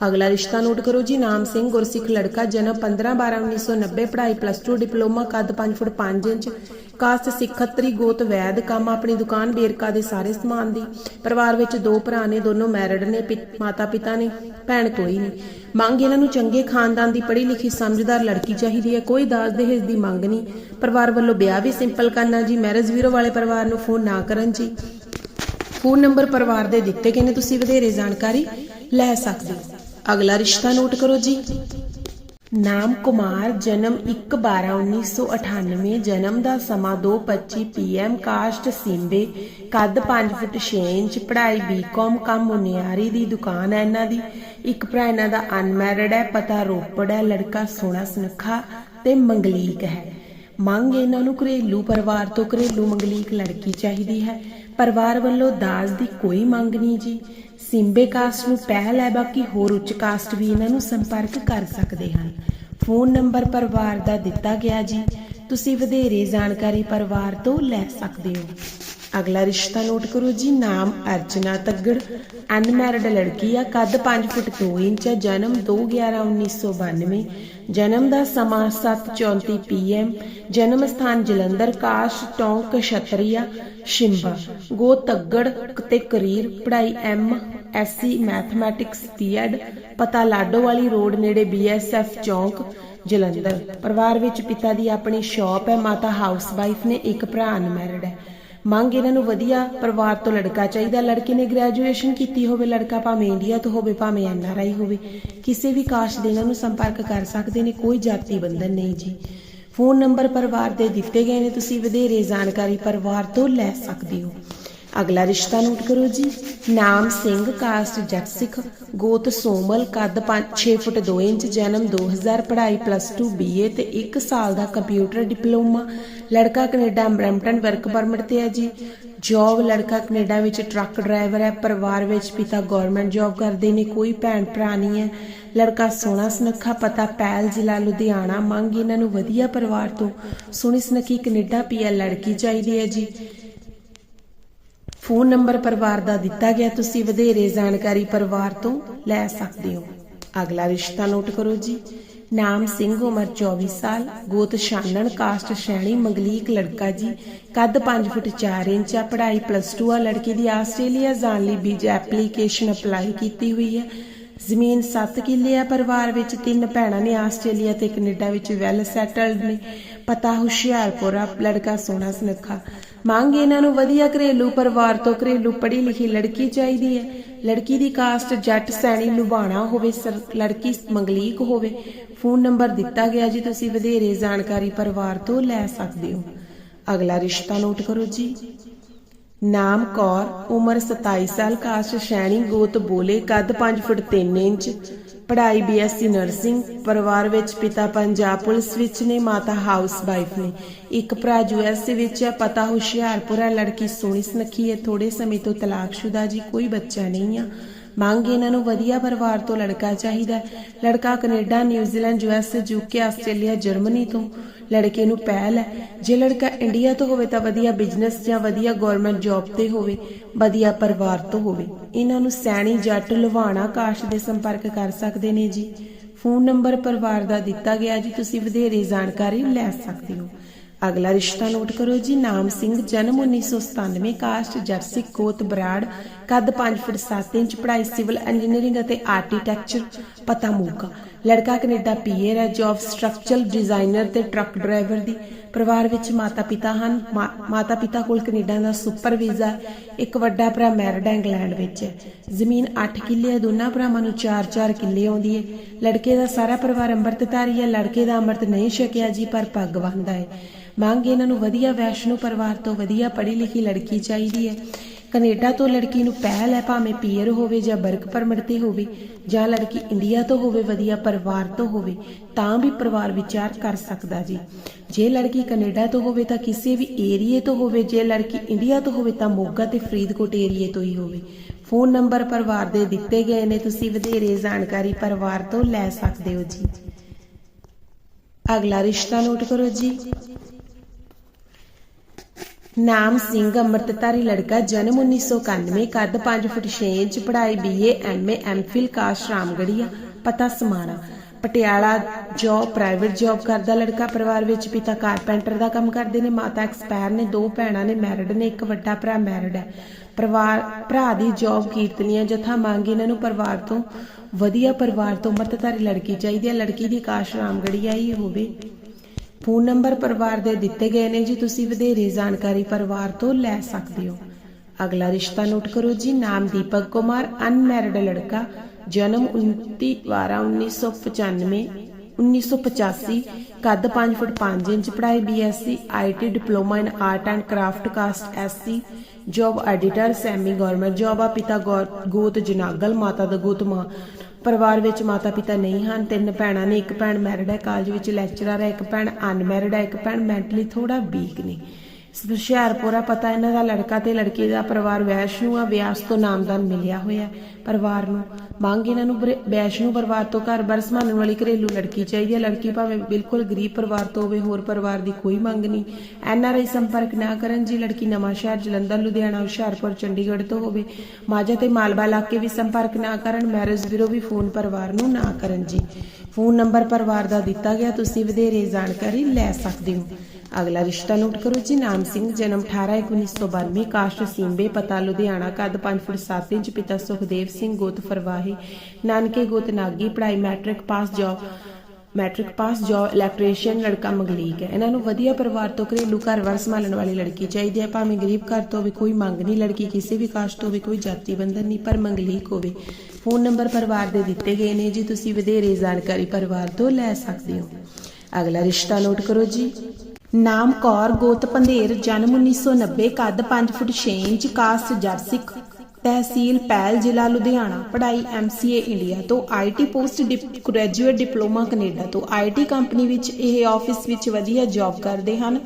ਅਗਲਾ ਰਿਸ਼ਤਾ ਨੋਟ ਕਰੋ ਜੀ, ਨਾਮ ਸਿੰਘ ਗੁਰਸਿੱਖ ਲੜਕਾ, ਜਨਮ 15 12 1990 ਪੜ੍ਹਾਈ ਪਲੱਸ 2 ਡਿਪਲੋਮਾ ਕੱਦ 5 ਫੁੱਟ 5 ਇੰਚ, ਕਾਸਟ ਸਿੱਖਤਰੀ, ਗੋਤ ਵੈਦ, ਕੰਮ ਆਪਣੀ ਦੁਕਾਨ ਬੇਰਕਾ ਦੇ ਸਾਰੇ ਸਮਾਨ ਦੀ। ਪਰਿਵਾਰ ਵਿੱਚ ਦੋ ਭਰਾ ਨੇ, ਦੋਨੋਂ ਮੈਰਿਡ ਨੇ ਮਾਤਾ ਪਿਤਾ ਨੇ, ਭੈਣ ਕੋਈ ਨਹੀਂ। ਮੰਗ ਇਹਨਾਂ ਨੂੰ ਚੰਗੇ ਖਾਨਦਾਨ ਦੀ ਪੜ੍ਹੀ ਲਿਖੀ ਸਮਝਦਾਰ ਲੜਕੀ ਚਾਹੀਦੀ ਹੈ, ਕੋਈ ਦਾਜ ਦਹੇਜ ਦੀ ਮੰਗ ਨਹੀਂ। ਪਰਿਵਾਰ ਵੱਲੋਂ ਵਿਆਹ ਵੀ ਸਿੰਪਲ ਕਰਨਾ ਜੀ ਮੈਰਿਜ ਵੀਰੋ ਵਾਲੇ ਪਰਿਵਾਰ ਨੂੰ ਫੋਨ ਨਾ ਕਰਨ ਜੀ। ਫੋਨ ਨੰਬਰ ਪਰਿਵਾਰ ਦੇ ਦਿੱਤੇ ਗਏ ਨੇ, ਤੁਸੀਂ ਵਧੇਰੇ ਜਾਣਕਾਰੀ ਲੈ ਸਕਦੇ ਹੋ। ਅਗਲਾ ਰਿਸ਼ਤਾ ਨੋਟ ਕਰੋ ਜੀ। ਨਾਮ ਕੁਮਾਰ, ਜਨਮ 1/12/1998 ਜਨਮ ਦਾ ਸਮਾਂ 2:25 ਪੀਐਮ ਕਾਸਟ ਸਿੰਬੇ, ਕੱਦ 5 ਫੁੱਟ 6 ਇੰਚ, ਪੜ੍ਹਾਈ ਬੀਕਾਮ ਕੰਮ ਮੁਨਿਆਰੀ ਦੀ ਦੁਕਾਨ ਹੈ ਇਹਨਾਂ ਦੀ। ਇੱਕ ਭਰਾ ਇਹਨਾਂ ਦਾ ਅਨਮੈਰਿਡ ਹੈ, ਪਤਾ ਰੋਪੜ ਹੈ, ਲੜਕਾ ਸੋਹਣਾ ਸੁਨੱਖਾ ਤੇ ਮੰਗਲੀਕ ਹੈ। ਮੰਗ ਇਹਨਾਂ ਨੂੰ ਘਰੇਲੂ ਪਰਿਵਾਰ ਤੋਂ ਘਰੇਲੂ ਮੰਗਲੀਕ ਲੜਕੀ ਚਾਹੀਦੀ ਹੈ। ਪਰਿਵਾਰ ਵੱਲੋਂ ਦਾਜ ਦੀ ਕੋਈ ਮੰਗ ਨਹੀਂ ਜੀ। ਸਿੰਬੇ ਕਾਸਟ ਨੂੰ ਪਹਿਲ ਹੈ, ਬਾਕੀ ਹੋਰ ਉੱਚ ਕਾਸਟ ਵੀ ਇਹਨਾਂ ਨੂੰ ਸੰਪਰਕ ਕਰ ਸਕਦੇ ਹਨ। ਫੋਨ ਨੰਬਰ ਪਰਿਵਾਰ ਦਾ ਦਿੱਤਾ ਗਿਆ ਜੀ। ਤੁਸੀਂ ਵਧੇਰੇ ਜਾਣਕਾਰੀ ਪਰਿਵਾਰ ਤੋਂ ਲੈ ਸਕਦੇ ਹੋ। ਅਗਲਾ ਰਿਸ਼ਤਾ ਨੋਟ ਕਰੋ ਜੀ, ਨਾਮ ਅਰਚਨਾ ਤੱਗੜ, ਅਨਮੈਰਿਡ ਲੜਕੀ ਆ, ਕੱਦ 5 ਫੁੱਟ 2 ਇੰਚ ਹੈ ਜਨਮ 2/11/1992 ਜਨਮ ਦਾ ਸਮਾਂ 7:34 ਪੀਐਮ ਜਨਮ ਸਥਾਨ ਜਲੰਧਰ, ਕਾਸ਼ ਟੌਂਕ ਛਤਰੀਆ, ਸ਼ਿੰਬਾ, ਗੋ ਤੱਗੜ ਤੇ ਕਰੀਰ, ਪੜ੍ਹਾਈ ਐਮ, ਐਸਸੀ ਮੈਥਮੈਟਿਕਸ ਬੀਐਡ ਪਤਾ ਲਾਡੋ ਵਾਲੀ ਰੋਡ ਨੇੜੇ ਬੀਐਸਐਫ ਚੌਂਕ, ਜਲੰਧਰ, ਪਰਿਵਾਰ ਵਿੱਚ ਪਿਤਾ ਦੀ ਆਪਣੀ ਸ਼ਾਪ ਹੈ, ਮਾਤਾ ਹਾਊਸ ਵਾਈਫ ਨੇ, ਇੱਕ ਭਰਾ ਅਨਮੈਰਿਡ ਹੈ। ਮੰਗ ਇਹਨਾਂ ਨੂੰ ਵਧੀਆ ਪਰਿਵਾਰ ਤੋਂ ਲੜਕਾ ਚਾਹੀਦਾ, ਲੜਕੇ ਨੇ ਗ੍ਰੈਜੂਏਸ਼ਨ ਕੀਤੀ ਹੋਵੇ, ਲੜਕਾ ਭਾਵੇਂ ਇੰਡੀਆ ਤੋਂ ਹੋਵੇ, ਭਾਵੇਂ ਐਨਆਰਆਈ ਹੋਵੇ, ਕਿਸੇ ਵੀ ਕਾਸ਼ ਦੇ ਇਹਨਾਂ ਨੂੰ ਸੰਪਰਕ ਕਰ ਸਕਦੇ ਨੇ, ਕੋਈ ਜਾਤੀ ਬੰਧਨ ਨਹੀਂ ਜੀ। ਫੋਨ ਨੰਬਰ ਪਰਿਵਾਰ ਦੇ ਦਿੱਤੇ ਗਏ ਨੇ, ਤੁਸੀਂ ਵਧੇਰੇ ਜਾਣਕਾਰੀ ਪਰਿਵਾਰ ਤੋਂ ਲੈ ਸਕਦੇ ਹੋ। ਅਗਲਾ ਰਿਸ਼ਤਾ ਨੋਟ ਕਰੋ ਜੀ। ਨਾਮ ਸਿੰਘ, ਕਾਸਟ ਜੱਟ ਸਿੱਖ, ਗੋਤ ਸੋਮਲ, ਕੱਦ 6 ਫੁੱਟ 2 ਇੰਚ, ਜਨਮ 2000 ਪੜ੍ਹਾਈ ਪਲੱਸ 2 ਬੀਏ ਤੇ 1 ਸਾਲ ਦਾ ਕੰਪਿਊਟਰ ਡਿਪਲੋਮਾ। ਲੜਕਾ ਕੈਨੇਡਾ, ਬ੍ਰੈਂਪਟਨ ਵਰਕ ਪਰਮਿਟ ਤੇ ਹੈ ਜੀ। ਜੌਬ ਲੜਕਾ ਕੈਨੇਡਾ ਵਿੱਚ ਟਰੱਕ ਡਰਾਈਵਰ ਹੈ। ਪਰਿਵਾਰ ਵਿੱਚ ਪਿਤਾ ਗਵਰਨਮੈਂਟ ਜੌਬ ਕਰਦੇ ਨੇ, ਕੋਈ ਭੈਣ ਭਰਾ ਨਹੀਂ ਹੈ। ਲੜਕਾ ਸੋਹਣਾ ਸੁਨੱਖਾ, ਪਤਾ ਪੈਲ ਜ਼ਿਲ੍ਹਾ ਲੁਧਿਆਣਾ, ਮੰਗ ਇਹਨਾਂ ਨੂੰ ਵਧੀਆ ਪਰਿਵਾਰ ਤੋਂ। ਸੋਹਣੀ ਸੁਨੱਖੀ ਕੈਨੇਡਾ ਪੀਐਲ ਲੜਕੀ ਚਾਹੀਦੀ ਹੈ ਜੀ। ਫੋਨ ਨੰਬਰ ਪਰਿਵਾਰ ਦਾ ਦਿੱਤਾ ਗਿਆ, ਤੁਸੀਂ ਵਧੇਰੇ ਜਾਣਕਾਰੀ ਪਰਿਵਾਰ ਤੋਂ ਲੈ ਸਕਦੇ ਹੋ। ਅਗਲਾ ਰਿਸ਼ਤਾ ਨੋਟ ਕਰੋ ਜੀ। ਨਾਮ ਸਿੰਘ, ਉਮਰ 24 ਸਾਲ, ਗੋਤ ਛਾਨਣ, ਕਾਸਟ ਸ਼ੈਣੀ, ਮੰਗਲੀਕ ਲੜਕਾ ਜੀ। ਕੱਦ 5 ਫੁੱਟ 4 ਇੰਚ ਆ, ਪੜ੍ਹਾਈ ਪਲੱਸ 2 ਆ। ਲੜਕੀ ਦੀ ਆਸਟ੍ਰੇਲੀਆ ਜਾਣ ਲਈ ਵੀਜ਼ਾ ਐਪਲੀਕੇਸ਼ਨ ਅਪਲਾਈ ਕੀਤੀ ਹੋਈ ਹੈ। ਜ਼ਮੀਨ 7 ਕਿੱਲੇ ਆ ਪਰਿਵਾਰ ਵਿੱਚ, ਤਿੰਨ ਭੈਣਾਂ ਨੇ ਆਸਟ੍ਰੇਲੀਆ ਤੇ ਕੈਨੇਡਾ ਵਿੱਚ ਵੈਲ ਸੈਟਲਡ ਨੇ। ਪਤਾ ਹੁਸ਼ਿਆਰਪੁਰ ਆ, ਲੜਕਾ ਸੋਹਣਾ ਸੁਨੱਖਾ। ਮੰਗ ਇਹਨਾਂ ਨੂੰ ਵਧੀਆ ਘਰੇਲੂ ਪਰਿਵਾਰ ਤੋਂ ਘਰੇਲੂ ਪੜ੍ਹੀ ਲਿਖੀ ਲੜਕੀ ਚਾਹੀਦੀ ਹੈ। ਲੜਕੀ ਦੀ ਕਾਸਟ ਜੱਟ ਸੈਣੀ ਲੁਬਾਣਾ ਹੋਵੇ ਲੜਕੀ ਮੰਗਲੀਕ ਹੋਵੇ, ਫੋਨ ਨੰਬਰ ਦਿੱਤਾ ਗਿਆ ਜੀ, ਤੁਸੀਂ ਵਧੇਰੇ ਜਾਣਕਾਰੀ ਪਰਿਵਾਰ ਤੋਂ ਲੈ ਸਕਦੇ ਹੋ। ਅਗਲਾ ਰਿਸ਼ਤਾ ਨੋਟ ਕਰੋ ਜੀ। ਨਾਮ ਕੌਰ, ਉਮਰ 27 ਸਾਲ, ਕਾਸਟ ਸ਼ੈਣੀ ਗੋਤ ਬੋਲੇ, ਕੱਦ 5 ਫੁੱਟ 3 ਇੰਚ ਪੜ੍ਹਾਈ ਬੀਐਸਸੀ ਨਰਸਿੰਗ ਪਰਿਵਾਰ ਵਿੱਚ ਪਿਤਾ ਪੰਜਾਬ ਪੁਲਿਸ ਵਿੱਚ ਨੇ, ਮਾਤਾ ਹਾਊਸ ਵਾਈਫ ਨੇ। ਇੱਕ ਭਰਾ ਯੂਐਸਏ ਵਿੱਚ ਹੈ, ਪਤਾ ਹੁਸ਼ਿਆਰਪੁਰ ਹੈ। ਲੜਕੀ ਸੋਹਣੀ, ਸੁਨੱਖੀ ਹੈ। ਥੋੜੇ ਸਮੇਂ ਤੋਂ ਤਲਾਕਸ਼ੁਦਾ ਜੀ, ਕੋਈ ਬੱਚਾ ਨਹੀਂ ਆ। ਮੰਗ ਇਹਨਾਂ ਨੂੰ ਵਧੀਆ ਪਰਿਵਾਰ ਤੋਂ ਲੜਕਾ ਚਾਹੀਦਾ ਹੈ। ਲੜਕਾ Canada New Zealand USA UK Australia, Germany ਤੋਂ ਲੜਕੇ ਨੂੰ ਪਹਿਲ ਹੈ। ਜੇ ਲੜਕਾ ਇੰਡੀਆ ਤੋਂ ਹੋਵੇ ਤਾਂ ਵਧੀਆ ਬਿਜ਼ਨਸ ਜਾਂ ਵਧੀਆ ਗਵਰਨਮੈਂਟ ਜੌਬ ਤੇ ਹੋਵੇ, ਵਧੀਆ ਪਰਿਵਾਰ ਤੋਂ ਹੋਵੇ। ਇਹਨਾਂ ਨੂੰ ਸੈਣੀ ਜੱਟ ਲੁਹਾਣਾ ਕਾਸ਼ ਦੇ ਸੰਪਰਕ ਕਰ ਸਕਦੇ ਨੇ ਜੀ। ਫੋਨ ਨੰਬਰ ਪਰਿਵਾਰ ਦਾ ਦਿੱਤਾ ਗਿਆ ਜੀ, ਤੁਸੀਂ ਵਧੇਰੇ ਜਾਣਕਾਰੀ ਲੈ ਸਕਦੇ ਹੋ। ਅਗਲਾ ਰਿਸ਼ਤਾ ਨੋਟ ਕਰੋ ਜੀ, ਨਾਮ ਸਿੰਘ, ਜਨਮ 1997 ਕਾਸਟ, ਜਰਸੀ, ਕੋਤ, ਬਰਾੜ ਕੱਦ 5 ਫੁੱਟ 7 ਇੰਚ ਪੜ੍ਹਾਈ ਸਿਵਲ ਇੰਜੀਨੀਅਰਿੰਗ ਅਤੇ ਆਰਕੀਟੈਕਚਰ ਪਤਾ ਮੂਕਾ। ਲੜਕਾ ਕੈਨੇਡਾ ਪੀਏ ਹੈ ਜੌਬ ਸਟਰਕਚਰਲ ਡਿਜ਼ਾਈਨਰ ਤੇ ਟਰੱਕ ਡਰਾਈਵਰ ਦੀ ਪਰਿਵਾਰ ਵਿੱਚ ਮਾਤਾ ਪਿਤਾ ਹਨ। ਮਾਤਾ ਪਿਤਾ ਕੋਲ ਕੈਨੇਡਾ ਦਾ ਸੁਪਰ ਵੀਜ਼ਾ ਇੱਕ ਵੱਡਾ ਭਰਾ ਮੈਰਿਡ ਇੰਗਲੈਂਡ ਵਿੱਚ ਹੈ। ਜ਼ਮੀਨ 8 ਕਿੱਲੇ ਹੈ, ਦੋਨਾਂ ਭਰਾਵਾਂ ਨੂੰ 4-4 ਕਿੱਲੇ ਆਉਂਦੀ ਹੈ। ਲੜਕੇ ਦਾ ਸਾਰਾ ਪਰਿਵਾਰ ਅੰਮ੍ਰਿਤਧਾਰੀ ਹੈ। ਲੜਕੇ ਦਾ ਅੰਮ੍ਰਿਤ ਨਹੀਂ ਛਕਿਆ ਜੀ, ਪਰ ਪੱਗ ਬੰਨ੍ਹਦਾ ਹੈ। ਮੰਗ ਇਹਨਾਂ ਨੂੰ ਵਧੀਆ ਵੈਸ਼ਨੂ ਪਰਿਵਾਰ ਤੋਂ ਵਧੀਆ ਪੜ੍ਹੀ ਲਿਖੀ ਲੜਕੀ ਚਾਹੀਦੀ ਹੈ। ਕੈਨੇਡਾ ਤੋਂ ਲੜਕੀ ਨੂੰ ਪਹਿਲ ਹੈ ਭਾਵੇਂ ਪੀਅਰ ਹੋਵੇ ਜਾਂ ਵਰਕ ਪਰਮਿਟ ਤੇ ਹੋਵੇ, ਜਾਂ ਲੜਕੀ ਇੰਡੀਆ ਤੋਂ ਹੋਵੇ, ਵਧੀਆ ਪਰਿਵਾਰ ਤੋਂ ਹੋਵੇ, ਤਾਂ ਵੀ ਪਰਿਵਾਰ ਵਿਚਾਰ ਕਰ ਸਕਦਾ ਜੀ। ਜੇ ਲੜਕੀ ਕੈਨੇਡਾ ਤੋਂ ਹੋਵੇ ਤਾਂ ਕਿਸੇ ਵੀ ਏਰੀਏ ਤੋਂ ਹੋਵੇ, ਜੇ ਲੜਕੀ ਇੰਡੀਆ ਤੋਂ ਹੋਵੇ ਤਾਂ ਮੋਗਾ ਤੇ ਫਰੀਦਕੋਟ ਏਰੀਏ ਤੋਂ ਹੀ ਹੋਵੇ। ਫੋਨ ਨੰਬਰ ਪਰਿਵਾਰ ਦੇ ਦਿੱਤੇ ਗਏ ਨੇ, ਤੁਸੀਂ ਵਧੇਰੇ ਜਾਣਕਾਰੀ ਪਰਿਵਾਰ ਤੋਂ ਲੈ ਸਕਦੇ ਹੋ ਜੀ। ਅਗਲਾ ਰਿਸ਼ਤਾ ਨੋਟ ਕਰੋ ਜੀ। ਨਾਮ ਸਿੰਘ ਅੰਮ੍ਰਿਤਧਾਰੀ ਲੜਕਾ ਜਨਮ 1991 ਕੱਦ 5 ਫੁੱਟ 6 ਇੰਚ, ਪੜ੍ਹਾਈ BA MA MPhil caste Ramgarhia ਪਤਾ Samana. Patiala job private job ਕਰਦਾ ਲੜਕਾ ਪਰਿਵਾਰ ਵਿੱਚ ਪਿਤਾ ਕਾਰਪੈਂਟਰ ਦਾ ਕੰਮ ਕਰਦੇ ਨੇ, ਮਾਤਾ ਐਕਸਪਾਇਰ ਨੇ, ਦੋ ਭੈਣਾਂ ਨੇ ਮੈਰਿਡ ਨੇ, ਇੱਕ ਵੱਡਾ ਭਰਾ ਮੈਰਿਡ ਹੈ। ਪਰਿਵਾਰ, ਭਰਾ ਦੀ ਜੋਬ ਕੀਰਤਨੀਆਂ ਜਥਾ ਮੰਗ ਇਹਨਾਂ ਨੂੰ ਪਰਿਵਾਰ ਤੋਂ, ਵਧੀਆ ਪਰਿਵਾਰ ਤੋਂ ਅੰਮ੍ਰਿਤਧਾਰੀ ਲੜਕੀ ਚਾਹੀਦੀ ਹੈ। ਲੜਕੀ ਦੀ ਕਾਸ਼ ਰਾਮਗੜੀਆ ਹੀ ਹੋਵੇ। ਫੋਨ ਨੰਬਰ ਪਰਿਵਾਰ ਦੇ ਦਿੱਤੇ ਗਏ ਨੇ ਜੀ, ਤੁਸੀਂ ਵਧੇਰੇ ਜਾਣਕਾਰੀ ਪਰਿਵਾਰ ਤੋਂ ਲੈ ਸਕਦੇ ਹੋ। ਅਗਲਾ ਰਿਸ਼ਤਾ ਨੋਟ ਕਰੋ ਜੀ, ਨਾਮ ਦੀਪਕ ਕੁਮਾਰ, ਅਨਮੈਰਿਡ ਲੜਕਾ, ਜਨਮ 29 12 1995 1985 ਕੱਦ 5 ਫੁੱਟ 5 ਇੰਚ, ਪੜ੍ਹਾਈ BSc IT diploma in art and craft, caste SC job editor semi government job ਆ, ਪਿਤਾ ਗੋਤ ਜਨਾਗਲ, ਮਾਤਾ ਦਾ ਗੋਤ ਮਾਂ। ਪਰਿਵਾਰ ਵਿੱਚ ਮਾਤਾ ਪਿਤਾ ਨਹੀਂ ਹਨ, ਤਿੰਨ ਭੈਣਾਂ ਨੇ, ਇੱਕ ਭੈਣ ਮੈਰਿਡ ਹੈ ਕਾਲਜ ਵਿੱਚ ਲੈਕਚਰਰ ਹੈ, ਇੱਕ ਭੈਣ ਅਨਮੈਰਿਡ ਹੈ, ਇੱਕ ਭੈਣ ਮੈਂਟਲੀ ਥੋੜਾ ਵੀਕ ਨੇ। ਹੁਸ਼ਿਆਰਪੁਰਾ ਪਤਾ ਇਹਨਾਂ ਦਾ ਲੜਕਾ ਤੇ ਲੜਕੀ ਦਾ ਪਰਿਵਾਰ ਵੈਸ਼ਨੂ ਆ ਵਿਆਸ ਤੋਂ ਨਾਮਦਾਨ ਮਿਲਿਆ ਹੋਇਆ। ਪਰਿਵਾਰ ਨੂੰ। ਮੰਗ ਇਹਨਾਂ ਨੂੰ ਬਰ- ਵੈਸ਼ਨੂ ਪਰਿਵਾਰ ਤੋਂ ਘਰ-ਬਾਰ ਸੰਭਾਲਣ ਵਾਲੀ ਘਰੇਲੂ ਲੜਕੀ ਚਾਹੀਦੀ ਹੈ। ਲੜਕੀ ਭਾਵੇਂ ਬਿਲਕੁਲ ਗਰੀਬ ਪਰਿਵਾਰ ਤੋਂ ਹੋਵੇ, ਹੋਰ ਪਰਿਵਾਰ ਦੀ ਕੋਈ ਮੰਗ ਨਹੀਂ। ਐਨਆਰਆਈ ਸੰਪਰਕ ਨਾ ਕਰਨ ਜੀ ਲੜਕੀ ਨਵਾਂ ਸ਼ਹਿਰ ਜਲੰਧਰ, ਲੁਧਿਆਣਾ, ਹੁਸ਼ਿਆਰਪੁਰ, ਚੰਡੀਗੜ੍ਹ ਤੋਂ ਹੋਵੇ। ਮਾਝਾ ਤੇ ਮਾਲਵਾ ਇਲਾਕੇ ਵੀ ਸੰਪਰਕ ਨਾ ਕਰਨ, ਮੈਰਿਜ ਬਿਊਰੋ ਵੀ ਫੋਨ ਪਰਿਵਾਰ ਨੂੰ ਨਾ ਕਰਨ ਜੀ। ਫੋਨ ਨੰਬਰ ਪਰਿਵਾਰ ਦਾ ਦਿੱਤਾ ਗਿਆ, ਤੁਸੀਂ ਵਧੇਰੇ ਜਾਣਕਾਰੀ ਲੈ ਸਕਦੇ ਹੋ। ਅਗਲਾ ਰਿਸ਼ਤਾ ਨੋਟ ਕਰੋ ਜੀ, ਨਾਮ ਸਿੰਘ, ਜਨਮ 18 1992 ਕਾਸ਼ਟ, ਸਿੰਬੇ, ਪਤਾ, ਲੁਧਿਆਣਾ, ਕੱਦ 5 ਫੁੱਟ 7 ਇੰਚ, ਪਿਤਾ ਸੁਖਦੇਵ ਸਿੰਘ ਗੋਤ ਫਰਵਾਹੀ। ਨਾਨਕੇ ਗੋਤ ਨਾਗੀ, ਪੜ੍ਹਾਈ matric pass job matric pass job electrician ਲੜਕਾ ਮੰਗਲੀਕ ਹੈ। ਇਹਨਾਂ ਨੂੰ ਵਧੀਆ ਪਰਿਵਾਰ ਤੋਂ ਘਰੇਲੂ ਘਰ-ਬਾਰ ਸੰਭਾਲਣ ਵਾਲੀ ਲੜਕੀ ਚਾਹੀਦੀ ਹੈ। ਭਾਵੇਂ ਗਰੀਬ ਘਰ ਤੋਂ ਹੋਵੇ, ਕੋਈ ਮੰਗ ਨਹੀਂ। ਲੜਕੀ ਕਿਸੇ ਵੀ ਕਾਸ਼ਟ ਤੋਂ ਹੋਵੇ, ਕੋਈ ਜਾਤੀ ਬੰਧਨ ਨਹੀਂ, ਪਰ ਮੰਗਲੀਕ ਹੋਵੇ। ਫੋਨ ਨੰਬਰ ਪਰਿਵਾਰ ਦੇ ਦਿੱਤੇ ਗਏ ਨੇ ਜੀ। ਤੁਸੀਂ ਵਧੇਰੇ ਜਾਣਕਾਰੀ ਪਰਿਵਾਰ ਤੋਂ ਲੈ ਸਕਦੇ ਹੋ। ਅਗਲਾ ਰਿਸ਼ਤਾ ਨੋਟ ਕਰੋ ਜੀ। ਨਾਮ ਕੌਰ ਗੋਤ ਪੰਧੇਰ, ਜਨਮ 1990 ਕੱਦ 5 ਫੁੱਟ 6 ਇੰਚ ਕਾਸਟ ਜਰਸਿਕ ਤਹਿਸੀਲ ਪੈਲ ਜ਼ਿਲ੍ਹਾ ਲੁਧਿਆਣਾ, ਪੜ੍ਹਾਈ ਐਮਸੀਏ ਇੰਡੀਆ ਤੋਂ IT post graduate diploma Canada ਤੋਂ ਆਈਟੀ ਕੰਪਨੀ ਵਿੱਚ ਇਹ ਆਫਿਸ ਵਿੱਚ ਵਧੀਆ ਜੌਬ ਕਰਦੇ ਹਨ।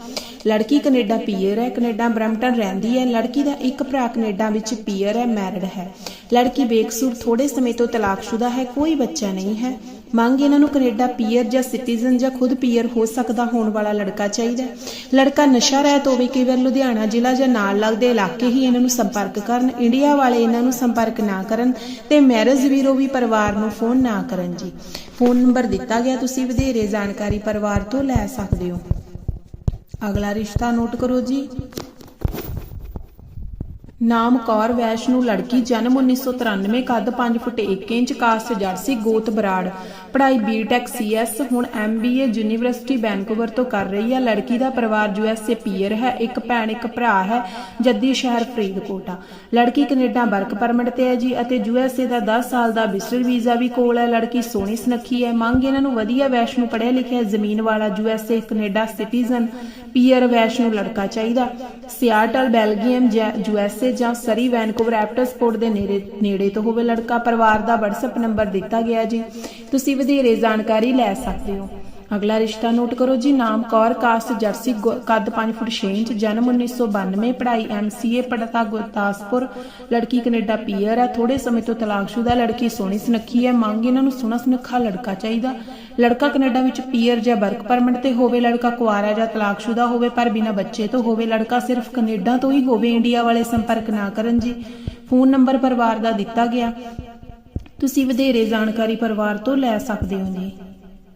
ਲੜਕੀ ਕੈਨੇਡਾ ਪੀਅਰ ਹੈ, ਕੈਨੇਡਾ ਬਰੈਂਪਟਨ ਰਹਿੰਦੀ ਹੈ, ਲੜਕੀ ਦਾ ਇੱਕ ਭਰਾ ਕੈਨੇਡਾ ਵਿੱਚ ਪੀਅਰ ਹੈ ਮੈਰਿਡ ਹੈ। ਲੜਕੀ ਬੇਕਸੂਰ ਥੋੜੇ ਸਮੇਂ ਤੋਂ ਤਲਾਕਸ਼ੁਦਾ ਹੈ, ਕੋਈ ਬੱਚਾ ਨਹੀਂ ਹੈ। ਮੰਗ ਇਹਨਾਂ ਨੂੰ ਕੈਨੇਡਾ ਪੀਅਰ ਜਾਂ ਸਿਟੀਜ਼ਨ ਜਾਂ ਖੁਦ ਪੀਅਰ ਹੋ ਸਕਦਾ ਹੋਣ ਵਾਲਾ ਲੜਕਾ ਚਾਹੀਦਾ ਲੜਕਾ ਨਸ਼ਾ ਰਹਿਤ ਹੋਵੇ ਕਈ ਵਾਰ ਲੁਧਿਆਣਾ ਜ਼ਿਲ੍ਹਾ ਜਾਂ ਨਾਲ ਲੱਗਦੇ ਇਲਾਕੇ ਹੀ ਇਹਨਾਂ ਨੂੰ ਸੰਪਰਕ ਕਰਨ, ਇੰਡੀਆ ਵਾਲੇ ਇਹਨਾਂ ਨੂੰ ਸੰਪਰਕ ਨਾ ਕਰਨ ਤੇ ਮੈਰਿਜ ਵੀਰੋ ਵੀ ਪਰਿਵਾਰ ਨੂੰ ਫੋਨ ਨਾ ਕਰਨ ਜੀ। ਫੋਨ ਨੰਬਰ ਦਿੱਤਾ ਗਿਆ, ਤੁਸੀਂ ਵਧੇਰੇ ਜਾਣਕਾਰੀ ਪਰਿਵਾਰ ਤੋਂ ਲੈ ਸਕਦੇ ਹੋ। ਅਗਲਾ ਰਿਸ਼ਤਾ ਨੋਟ ਕਰੋ ਜੀ। ਨਾਮ ਕੌਰ ਵੈਸ਼ਨੂ ਲੜਕੀ ਜਨਮ 1993 ਕੱਦ 5 ਫੁੱਟ 1 ਇੰਚ, ਕਾਸਟ ਜਰਸੀ ਗੋਤ ਬਰਾੜ। ਪੜ੍ਹਾਈ ਬੀਟੈਕ ਸੀਐਸ ਹੁਣ ਐਮਬੀਏ ਯੂਨੀਵਰਸਿਟੀ ਵੈਨਕੂਵਰ ਤੋਂ ਕਰ ਰਹੀ ਹੈ ਲੜਕੀ ਦਾ ਪਰਿਵਾਰ ਯੂਐਸਏ ਪੀਅਰ ਹੈ, ਇੱਕ ਭੈਣ, ਇੱਕ ਭਰਾ ਹੈ, ਜੱਦੀ ਸ਼ਹਿਰ ਫਰੀਦਕੋਟ ਆ। ਲੜਕੀ ਕੈਨੇਡਾ ਵਰਕ ਪਰਮਿਟ ਤੇ ਹੈ ਜੀ ਅਤੇ ਯੂਐਸਏ ਦਾ 10 ਸਾਲ ਦਾ ਵਿਜ਼ਟਰ ਵੀਜ਼ਾ ਵੀ ਕੋਲ ਹੈ। ਲੜਕੀ ਸੋਹਣੀ ਸੁਨੱਖੀ ਹੈ, ਮੰਗ ਇਹਨਾਂ ਨੂੰ ਵਧੀਆ ਵੈਸ਼ਨੂ ਪੜ੍ਹਿਆ ਲਿਖਿਆ ਜ਼ਮੀਨ ਵਾਲਾ ਯੂਐਸਏ ਕੈਨੇਡਾ ਸਿਟੀਜ਼ਨ, ਪੀਅਰ ਵੈਸ਼ਨੂ ਲੜਕਾ ਚਾਹੀਦਾ। ਸਿਆਟਲ ਬੈਲਜੀਅਮ ਜਾਂ ਯੂਐਸਏ ਜਾਂ ਸਰੀ ਵੈਨਕੂਵਰ ਐਪਟਸਪੋਰਟ ਦੇ ਨੇੜੇ ਨੇੜੇ ਤੋਂ ਹੋਵੇ, ਲੜਕਾ ਪਰਿਵਾਰ ਦਾ WhatsApp ਨੰਬਰ ਦਿੱਤਾ ਗਿਆ ਜੀ। ਤੁਸੀਂ ਵਧੇਰੇ ਜਾਣਕਾਰੀ ਲੈ ਸਕਦੇ ਹੋ। ਅਗਲਾ ਰਿਸ਼ਤਾ ਨੋਟ ਕਰੋ ਜੀ, ਨਾਮ ਕੌਰ, ਕਾਸਟ ਜਰਸੀ ਕੱਦ 5 ਫੁੱਟ 6 ਇੰਚ, ਜਨਮ 1992 ਪੜ੍ਹਾਈ ਐਮਸੀਏ ਪੜਤਾ ਗੁਰਦਾਸਪੁਰ। ਲੜਕੀ ਕੈਨੇਡਾ ਪੀਅਰ ਹੈ ਥੋੜੇ ਸਮੇਂ ਤੋਂ ਤਲਾਕਸ਼ੁਦਾ ਲੜਕੀ ਸੋਹਣੀ ਸੁਨੱਖੀ ਹੈ, ਮੰਗ ਇਹਨਾਂ ਨੂੰ ਸੋਹਣਾ ਸੁਨੱਖਾ ਲੜਕਾ ਚਾਹੀਦਾ। ਲੜਕਾ ਕੈਨੇਡਾ ਵਿੱਚ ਪੀਅਰ ਜਾਂ ਵਰਕ ਪਰਮਿਟ ਤੇ ਹੋਵੇ, ਲੜਕਾ ਕੁਆਰਾ ਜਾਂ ਤਲਾਕਸ਼ੁਦਾ ਹੋਵੇ, ਪਰ ਬਿਨਾਂ ਬੱਚੇ ਤੋਂ ਹੋਵੇ, ਲੜਕਾ ਸਿਰਫ ਕੈਨੇਡਾ ਤੋਂ ਹੀ ਹੋਵੇ, ਇੰਡੀਆ ਵਾਲੇ ਸੰਪਰਕ ਨਾ ਕਰਨ ਜੀ। ਫੋਨ ਨੰਬਰ ਪਰਿਵਾਰ ਦਾ ਦਿੱਤਾ ਗਿਆ। ਤੁਸੀਂ ਵਧੇਰੇ ਜਾਣਕਾਰੀ ਪਰਿਵਾਰ ਤੋਂ ਲੈ ਸਕਦੇ ਹੋ ਜੀ।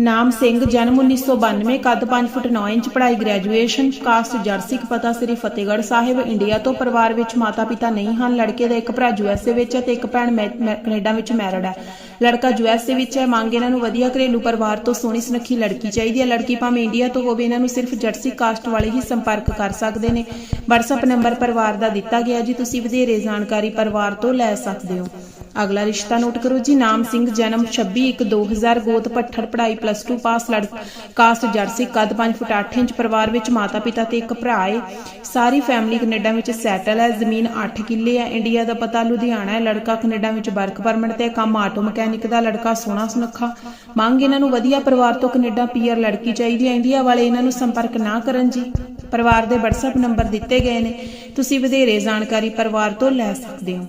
ਨਾਮ ਸਿੰਘ, ਜਨਮ 1992 ਕੱਦ 5 ਫੁੱਟ 9 ਇੰਚ, ਪੜ੍ਹਾਈ ਗ੍ਰੈਜੂਏਸ਼ਨ ਕਾਸਟ ਜਰਸੀ ਪਤਾ ਸ੍ਰੀ ਫਤਿਹਗੜ੍ਹ ਸਾਹਿਬ ਇੰਡੀਆ ਤੋਂ ਪਰਿਵਾਰ ਵਿੱਚ ਮਾਤਾ ਪਿਤਾ ਨਹੀਂ ਹਨ, ਲੜਕੇ ਦਾ ਇੱਕ ਭਰਾ ਯੂਐਸਏ ਵਿੱਚ ਹੈ ਤੇ ਇੱਕ ਭੈਣ ਮੈ- ਮੈ- ਕੈਨੇਡਾ ਵਿੱਚ ਮੈਰਿਡ ਹੈ। ਲੜਕਾ ਯੂਐਸਏ ਵਿੱਚ ਹੈ, ਮੰਗ ਇਹਨਾਂ ਨੂੰ ਵਧੀਆ ਘਰੇਲੂ ਪਰਿਵਾਰ ਤੋਂ ਸੋਹਣੀ ਸੁਨੱਖੀ ਲੜਕੀ ਚਾਹੀਦੀ ਹੈ। ਲੜਕੀ ਭਾਵੇਂ ਇੰਡੀਆ ਤੋਂ ਹੋਵੇ, ਇਹਨਾਂ ਨੂੰ ਸਿਰਫ ਜਰਸੀ, ਕਾਸਟ ਵਾਲੇ ਹੀ ਸੰਪਰਕ ਕਰ ਸਕਦੇ ਨੇ। WhatsApp ਨੰਬਰ ਪਰਿਵਾਰ ਦਾ ਦਿੱਤਾ ਗਿਆ ਜੀ, ਤੁਸੀਂ ਵਧੇਰੇ ਜਾਣਕਾਰੀ ਪਰਿਵਾਰ ਤੋਂ ਲੈ ਸਕਦੇ ਹੋ। ਅਗਲਾ ਰਿਸ਼ਤਾ ਨੋਟ ਕਰੋ ਜੀ, ਨਾਮ ਸਿੰਘ, ਜਨਮ 26 1 2000 ਗੋਤ ਪੱਠਰ ਪੜ੍ਹਾਈ ਪਲੱਸ 2 ਪਾਸ ਲੜ ਕਾਸਟ ਜਰਸੀ ਕੱਦ 5 ਫੁੱਟ 8 ਇੰਚ, ਪਰਿਵਾਰ ਵਿੱਚ ਮਾਤਾ ਪਿਤਾ ਤੇ ਇੱਕ ਭਰਾ ਹੈ ਸਾਰੀ ਫੈਮਿਲੀ ਕੈਨੇਡਾ ਵਿੱਚ ਸੈਟਲ ਹੈ, ਜ਼ਮੀਨ 8 ਕਿੱਲੇ ਹੈ ਇੰਡੀਆ ਦਾ ਪਤਾ ਲੁਧਿਆਣਾ ਹੈ, ਲੜਕਾ ਕੈਨੇਡਾ ਵਿੱਚ ਵਰਕ ਪਰਮਿਟ ਤੇ ਕੰਮ ਆਟੋ ਮਕੈਨਿਕ ਦਾ, ਲੜਕਾ ਸੋਹਣਾ ਸੁਨੱਖਾ। ਮੰਗ ਇਹਨਾਂ ਨੂੰ ਵਧੀਆ ਪਰਿਵਾਰ ਤੋਂ ਕੈਨੇਡਾ ਪੀਆਰ ਲੜਕੀ ਚਾਹੀਦੀ ਹੈ ਇੰਡੀਆ ਵਾਲੇ ਇਹਨਾਂ ਨੂੰ ਸੰਪਰਕ ਨਾ ਕਰਨ ਜੀ। ਪਰਿਵਾਰ ਦੇ WhatsApp ਨੰਬਰ ਦਿੱਤੇ ਗਏ ਨੇ, ਤੁਸੀਂ ਵਧੇਰੇ ਜਾਣਕਾਰੀ ਪਰਿਵਾਰ ਤੋਂ ਲੈ ਸਕਦੇ ਹੋ।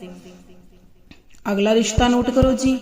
ਅਗਲਾ ਰਿਸ਼ਤਾ ਨੋਟ ਕਰੋ ਜੀ।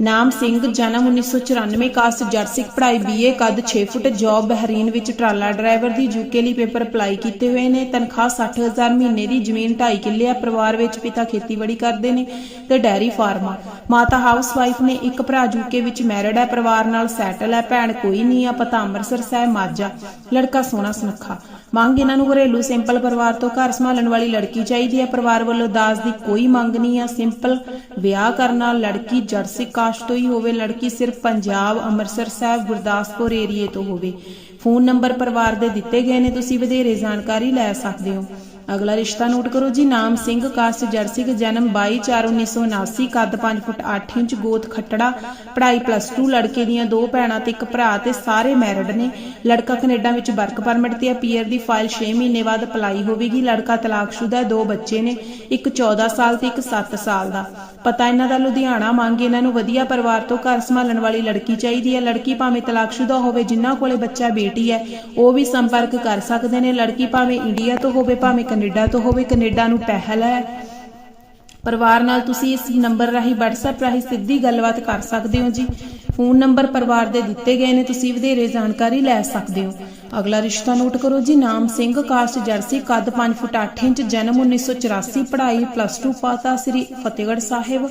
ਨਾਮ ਸਿੰਘ, ਜਨਮ 1994 ਕਾਸਟ ਜਰਸਿਕ ਪੜ੍ਹਾਈ BA ਕੱਦ 6 ਫੁੱਟ, ਜੌਬ ਬਹਿਰੀਨ ਵਿੱਚ ਟਰਾਲਾ ਡਰਾਈਵਰ ਦੀ ਯੂਕੇ ਲਈ ਪੇਪਰ ਅਪਲਾਈ ਕੀਤੇ ਹੋਏ ਨੇ। ਤਨਖਾਹ 60000 ਮਹੀਨੇ ਦੀ, ਜ਼ਮੀਨ 2.5 ਕਿੱਲੇ ਆ, ਪਰਿਵਾਰ ਵਿੱਚ ਪਿਤਾ ਖੇਤੀਬਾੜੀ ਕਰਦੇ ਨੇ ਤੇ ਡੈਰੀ ਫਾਰਮਰ ਮਾਤਾ ਹਾਊਸ ਵਾਈਫ ਨੇ ਇੱਕ ਭਰਾ ਯੂਕੇ ਵਿੱਚ ਮੈਰਿਡ ਹੈ, ਪਰਿਵਾਰ ਨਾਲ ਸੈਟਲ ਹੈ, ਭੈਣ ਕੋਈ ਨਹੀਂ ਆ, ਪਤਾ ਅੰਮ੍ਰਿਤਸਰ ਸਾਹਿਬ ਮਾਝਾ ਲੜਕਾ ਸੋਹਣਾ ਸੁਨੱਖਾ। ਮੰਗ ਇਹਨਾਂ ਨੂੰ ਘਰੇਲੂ ਸਿੰਪਲ ਪਰਿਵਾਰ ਤੋਂ ਘਰ ਸੰਭਾਲਣ ਵਾਲੀ ਲੜਕੀ ਚਾਹੀਦੀ ਹੈ। ਪਰਿਵਾਰ ਵੱਲੋਂ ਦਾਜ ਦੀ ਕੋਈ ਮੰਗ ਨਹੀਂ ਆ ਸਿੰਪਲ ਵਿਆਹ ਕਰਨਾ ਲੜਕੀ ਜੱਟ ਸਿੱਖ ਕਾਸਟ ਤੋਂ ਹੀ ਹੋਵੇ, ਲੜਕੀ ਸਿਰਫ ਪੰਜਾਬ, ਅੰਮ੍ਰਿਤਸਰ ਸਾਹਿਬ, ਗੁਰਦਾਸਪੁਰ ਏਰੀਏ ਤੋਂ ਹੋਵੇ। ਫੋਨ ਨੰਬਰ ਪਰਿਵਾਰ ਦੇ ਦਿੱਤੇ ਗਏ ਨੇ, ਤੁਸੀਂ ਵਧੇਰੇ ਜਾਣਕਾਰੀ ਲੈ ਸਕਦੇ ਹੋ। ਅਗਲਾ ਰਿਸ਼ਤਾ ਨੋਟ ਕਰੋ ਜੀ, ਨਾਮ ਸਿੰਘ, ਕਾਸਟ ਜੱਟ ਜਨਮ 22/4/1979 ਕੱਦ 5 ਫੁੱਟ 8 ਇੰਚ, ਗੋਤ ਖੱਟੜਾ, ਪੜ੍ਹਾਈ ਪਲੱਸ 2 ਲੜਕੇ ਦੀਆਂ ਦੋ ਭੈਣਾਂ ਤੇ ਇੱਕ ਭਰਾ ਤੇ ਸਾਰੇ ਮੈਰਿਡ ਨੇ। ਲੜਕਾ ਕੈਨੇਡਾ ਵਿੱਚ ਵਰਕ ਪਰਮਿਟ ਤੇ ਹੈ ਦੀ ਫਾਈਲ 6 ਮਹੀਨੇ ਬਾਅਦ ਅਪਲਾਈ ਹੋਵੇਗੀ। ਲੜਕਾ ਤਲਾਕਸ਼ੁਦਾ ਦੋ ਬੱਚੇ ਨੇ, ਇੱਕ 14 ਸਾਲ ਤੇ ਇੱਕ 7 ਸਾਲ ਦਾ। ਪਤਾ ਇਹਨਾਂ ਦਾ ਲੁਧਿਆਣਾ ਮੰਗ ਇਹਨਾਂ ਨੂੰ ਵਧੀਆ ਪਰਿਵਾਰ ਤੋਂ ਘਰ ਸੰਭਾਲਣ ਵਾਲੀ ਲੜਕੀ ਚਾਹੀਦੀ ਹੈ। ਲੜਕੀ ਭਾਵੇਂ ਤਲਾਕਸ਼ੁਦਾ ਹੋਵੇ, ਜਿਨ੍ਹਾਂ ਕੋਲੇ ਬੱਚਾ ਬੇਟੀ ਹੈ, ਉਹ ਵੀ ਸੰਪਰਕ ਕਰ ਸਕਦੇ ਨੇ। ਲੜਕੀ ਭਾਵੇਂ ਇੰਡੀਆ ਤੋਂ ਹੋਵੇ, ਭਾਵੇਂ ਕੈਨੇਡਾ ਤੋਂ ਹੋਵੇ, ਕੈਨੇਡਾ ਨੂੰ ਪਹਿਲ ਹੈ। ਪਰਿਵਾਰ ਨਾਲ ਤੁਸੀਂ ਇਸ ਨੰਬਰ ਰਾਹੀਂ WhatsApp ਰਾਹੀਂ ਸਿੱਧੀ ਗੱਲਬਾਤ ਕਰ ਸਕਦੇ ਹੋ ਜੀ। ਫੋਨ ਨੰਬਰ ਪਰਿਵਾਰ ਦੇ ਦਿੱਤੇ ਗਏ ਨੇ, ਤੁਸੀਂ ਵਧੇਰੇ ਜਾਣਕਾਰੀ ਲੈ ਸਕਦੇ ਹੋ। ਅਗਲਾ ਰਿਸ਼ਤਾ ਨੋਟ ਕਰੋ ਜੀ, ਨਾਮ ਸਿੰਘ, ਕਾਸਟ ਜਰਸੀ, ਕੱਦ 5 ਫੁੱਟ 8 ਇੰਚ, ਜਨਮ 1984 ਪੜ੍ਹਾਈ ਪਲੱਸ 2 ਪਾਤਾ ਸ੍ਰੀ ਫਤਿਹਗੜ੍ਹ ਸਾਹਿਬ।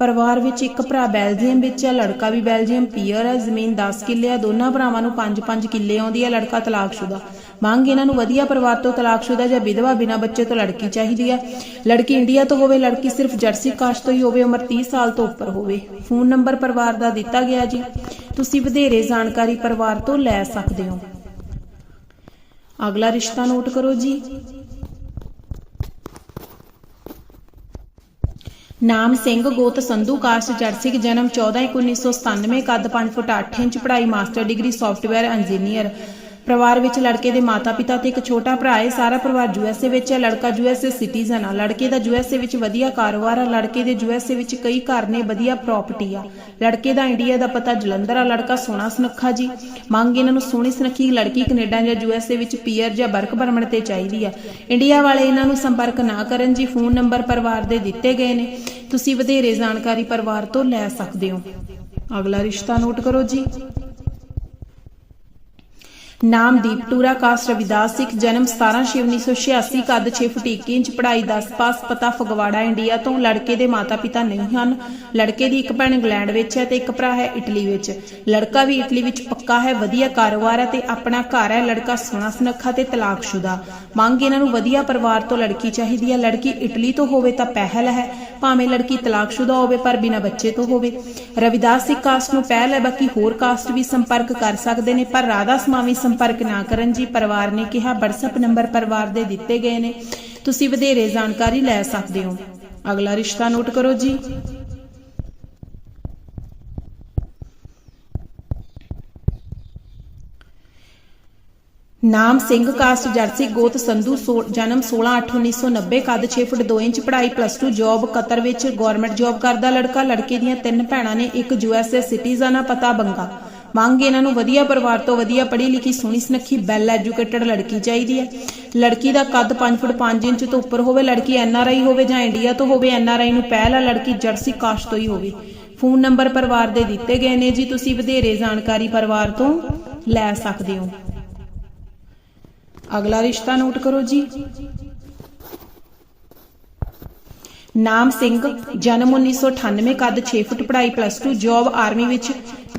ਪਰਿਵਾਰ ਵਿੱਚ ਇੱਕ ਭਰਾ ਬੈਲਜੀਅਮ ਵਿੱਚ ਹੈ, ਲੜਕਾ ਵੀ ਬੈਲਜੀਅਮ ਪੀਅਰ ਹੈ, ਜ਼ਮੀਨ 10 ਕਿੱਲੇ ਆ ਦੋਨਾਂ ਭਰਾਵਾਂ ਨੂੰ 5-5 ਕਿੱਲੇ ਆਉਂਦੀ ਹੈ, ਲੜਕਾ ਤਲਾਕਸ਼ੁਦਾ। ਮੰਗ ਇਹਨਾਂ ਨੂੰ ਵਧੀਆ ਪਰਿਵਾਰ ਤੋਂ ਤਲਾਕਸ਼ੁਦਾ ਜਾਂ ਵਿਧਵਾ ਬਿਨਾਂ ਬੱਚੇ ਤੋਂ ਲੜਕੀ ਚਾਹੀਦੀ ਹੈ। ਲੜਕੀ ਇੰਡੀਆ ਤੋਂ ਹੋਵੇ, ਲੜਕੀ ਸਿਰਫ ਜਰਸੀ ਕਾਸਟ ਤੋਂ ਹੀ ਹੋਵੇ, ਉਮਰ 30 ਸਾਲ ਤੋਂ ਉੱਪਰ ਹੋਵੇ। ਫੋਨ ਨੰਬਰ ਪਰਿਵਾਰ ਦਾ ਦਿੱਤਾ ਗਿਆ ਜੀ। ਤੁਸੀਂ ਵਧੇਰੇ ਜਾਣਕਾਰੀ ਪਰਿਵਾਰ ਤੋਂ ਲੈ ਸਕਦੇ ਹੋ। ਅਗਲਾ ਰਿਸ਼ਤਾ ਨੋਟ ਕਰੋ ਜੀ। ਨਾਮ ਸਿੰਘ ਗੋਤ ਸੰਧੂ ਕਾਸਟ ਜਰਸਿਕ ਜਨਮ 14/1997 ਕੱਦ 5 ਫੁੱਟ 8 ਇੰਚ ਪੜ੍ਹਾਈ ਮਾਸਟਰ ਡਿਗਰੀ ਸੌਫਟਵੇਅਰ ਇੰਜੀਨੀਅਰ ਪਰਿਵਾਰ ਵਿੱਚ ਲੜਕੇ ਦੇ ਮਾਤਾ-ਪਿਤਾ ਤੇ ਇੱਕ ਛੋਟਾ ਭਰਾ ਹੈ। ਸਾਰਾ ਪਰਿਵਾਰ ਯੂਐਸਏ ਵਿੱਚ ਹੈ। ਲੜਕਾ ਯੂਐਸਏ ਸਿਟੀਜ਼ਨ ਆ। ਲੜਕੇ ਦਾ ਯੂਐਸਏ ਵਿੱਚ ਵਧੀਆ ਕਾਰੋਬਾਰ ਆ। ਲੜਕੇ ਦੇ ਯੂਐਸਏ ਵਿੱਚ ਕਈ ਘਰ ਨੇ, ਵਧੀਆ ਪ੍ਰਾਪਰਟੀ ਆ। ਲੜਕੇ ਦਾ ਇੰਡੀਆ ਦਾ ਪਤਾ ਜਲੰਧਰ ਆ। ਲੜਕਾ ਸੋਹਣਾ ਸੁਨੱਖਾ ਜੀ। ਮੰਗ ਇਹਨਾਂ ਨੂੰ ਸੋਹਣੀ ਸੁਨੱਖੀ ਲੜਕੀ ਕੈਨੇਡਾ ਜਾਂ ਯੂਐਸਏ ਵਿੱਚ ਪੀਅਰ ਜਾਂ ਵਰਕ ਪਰਮਿਟ ਤੇ ਚਾਹੀਦੀ ਆ। ਇੰਡੀਆ ਵਾਲੇ ਇਹਨਾਂ ਨੂੰ ਸੰਪਰਕ ਨਾ ਕਰਨ ਜੀ, ਫੋਨ ਨੰਬਰ ਪਰਿਵਾਰ ਦੇ ਦਿੱਤੇ ਗਏ ਨੇ। ਤੁਸੀਂ ਵਧੇਰੇ ਜਾਣਕਾਰੀ ਪਰਿਵਾਰ ਤੋਂ ਲੈ ਸਕਦੇ ਹੋ। ਅਗਲਾ ਰਿਸ਼ਤਾ ਨੋਟ ਕਰੋ ਜੀ। ਨਾਮ ਦੀਪ ਟੂਰਾ ਕਾਸਟ ਰਵਿਦਾਸ ਸਿੱਖ ਜਨਮ 17/6/1986 ਕੱਦ 6 ਫੁੱਟ 1 ਇੰਚ ਪੜ੍ਹਾਈ 10 ਪਾਸ ਪਤਾ ਫਗਵਾੜਾ, ਇੰਡੀਆ ਤੋਂ ਲੜਕੇ ਦੇ ਮਾਤਾ-ਪਿਤਾ ਨਹੀਂ ਹਨ। ਲੜਕੇ ਦੀ ਇੱਕ ਭੈਣ ਇੰਗਲੈਂਡ ਵਿੱਚ ਹੈ ਤੇ ਇੱਕ ਭਰਾ ਹੈ ਇਟਲੀ ਵਿੱਚ। ਲੜਕਾ ਵੀ ਇਟਲੀ ਵਿੱਚ ਪੱਕਾ ਹੈ, ਵਧੀਆ ਕਾਰੋਬਾਰ ਹੈ ਤੇ ਆਪਣਾ ਘਰ ਹੈ। ਲੜਕਾ ਸੋਹਣਾ ਸੁਨੱਖਾ ਤੇ ਤਲਾਕਸ਼ੁਦਾ। ਮੰਗ ਇਹਨਾਂ ਨੂੰ ਵਧੀਆ ਪਰਿਵਾਰ ਤੋਂ ਲੜਕੀ ਚਾਹੀਦੀ ਹੈ। ਲੜਕੀ ਇਟਲੀ ਤੋਂ ਹੋਵੇ ਤਾਂ ਪਹਿਲ ਹੈ, ਭਾਵੇਂ ਲੜਕੀ ਤਲਾਕਸ਼ੁਦਾ ਹੋਵੇ ਪਰ ਬਿਨਾਂ ਬੱਚੇ ਤੋਂ ਹੋਵੇ। ਰਵਿਦਾਸ ਸਿੱਖ ਕਾਸਟ ਨੂੰ ਪਹਿਲ ਹੈ, ਬਾਕੀ ਹੋਰ ਕਾਸਟ ਵੀ ਸੰਪਰਕ ਕਰ ਸਕਦੇ ਨੇ, ਪਰ ਰਾਧਾ ਸਮਾਵੀ ਸੰਪਰਕ ਨਾ ਕਰਨ ਜੀ ਪਰਿਵਾਰ ਨੇ ਕਿਹਾ, WhatsApp ਨੰਬਰ ਪਰਿਵਾਰ ਦੇ ਦਿੱਤੇ ਗਏ ਨੇ। ਤੁਸੀਂ ਵਧੇਰੇ ਜਾਣਕਾਰੀ ਲੈ ਸਕਦੇ ਹੋ। ਅਗਲਾ ਰਿਸ਼ਤਾ ਨੋਟ ਕਰੋ ਜੀ। ਨਾਮ ਸਿੰਘ, ਕਾਸਟ ਜਰਸੀ, ਗੋਤ ਸੰਧੂ ਜਨਮ 16/8/1990 ਕੱਦ 6 ਫੁੱਟ 2 ਇੰਚ, ਪੜ੍ਹਾਈ ਪਲੱਸ 2 ਜੌਬ ਕਤਰ ਵਿੱਚ ਗਵਰਨਮੈਂਟ ਜੌਬ ਕਰਦਾ ਲੜਕਾ, ਲੜਕੇ ਦੀਆਂ ਤਿੰਨ ਭੈਣਾਂ ਨੇ ਇੱਕ ਯੂਐਸਏ ਸਿਟੀਜ਼ਨ ਆ ਪਤਾ ਬੰਗਾ। ਮੰਗ ਇਹਨਾਂ ਨੂੰ ਵਧੀਆ ਪਰਿਵਾਰ ਤੋਂ ਵਧੀਆ ਪੜ੍ਹੀ ਲਿਖੀ, ਸੋਹਣੀ ਸੁਨੱਖੀ ਵੈਲ ਐਜੂਕੇਟਡ ਲੜਕੀ ਚਾਹੀਦੀ ਹੈ। ਲੜਕੀ ਦਾ ਕੱਦ 5 ਫੁੱਟ 5 ਇੰਚ ਤੋਂ ਉੱਪਰ ਹੋਵੇ, ਲੜਕੀ ਐਨਆਰਆਈ ਹੋਵੇ ਜਾਂ ਇੰਡੀਆ ਤੋਂ ਹੋਵੇ ਐਨਆਰਆਈ ਨੂੰ ਪਹਿਲ ਆ, ਲੜਕੀ ਜਰਸੀ ਕਾਸਟ ਤੋਂ ਹੀ ਹੋਵੇ। ਫੋਨ ਨੰਬਰ ਪਰਿਵਾਰ ਦੇ ਦਿੱਤੇ ਗਏ ਨੇ ਜੀ, ਤੁਸੀਂ ਵਧੇਰੇ ਜਾਣਕਾਰੀ ਪਰਿਵਾਰ ਤੋਂ ਲੈ ਸਕਦੇ ਹੋ। ਅਗਲਾ ਰਿਸ਼ਤਾ ਨੋਟ ਕਰੋ ਜੀ। ਨਾਮ ਸਿੰਘ, ਜਨਮ 1998 ਕੱਦ 6 ਫੁੱਟ, ਪੜ੍ਹਾਈ ਪਲੱਸ 2 ਜੌਬ ਆਰਮੀ ਵਿੱਚ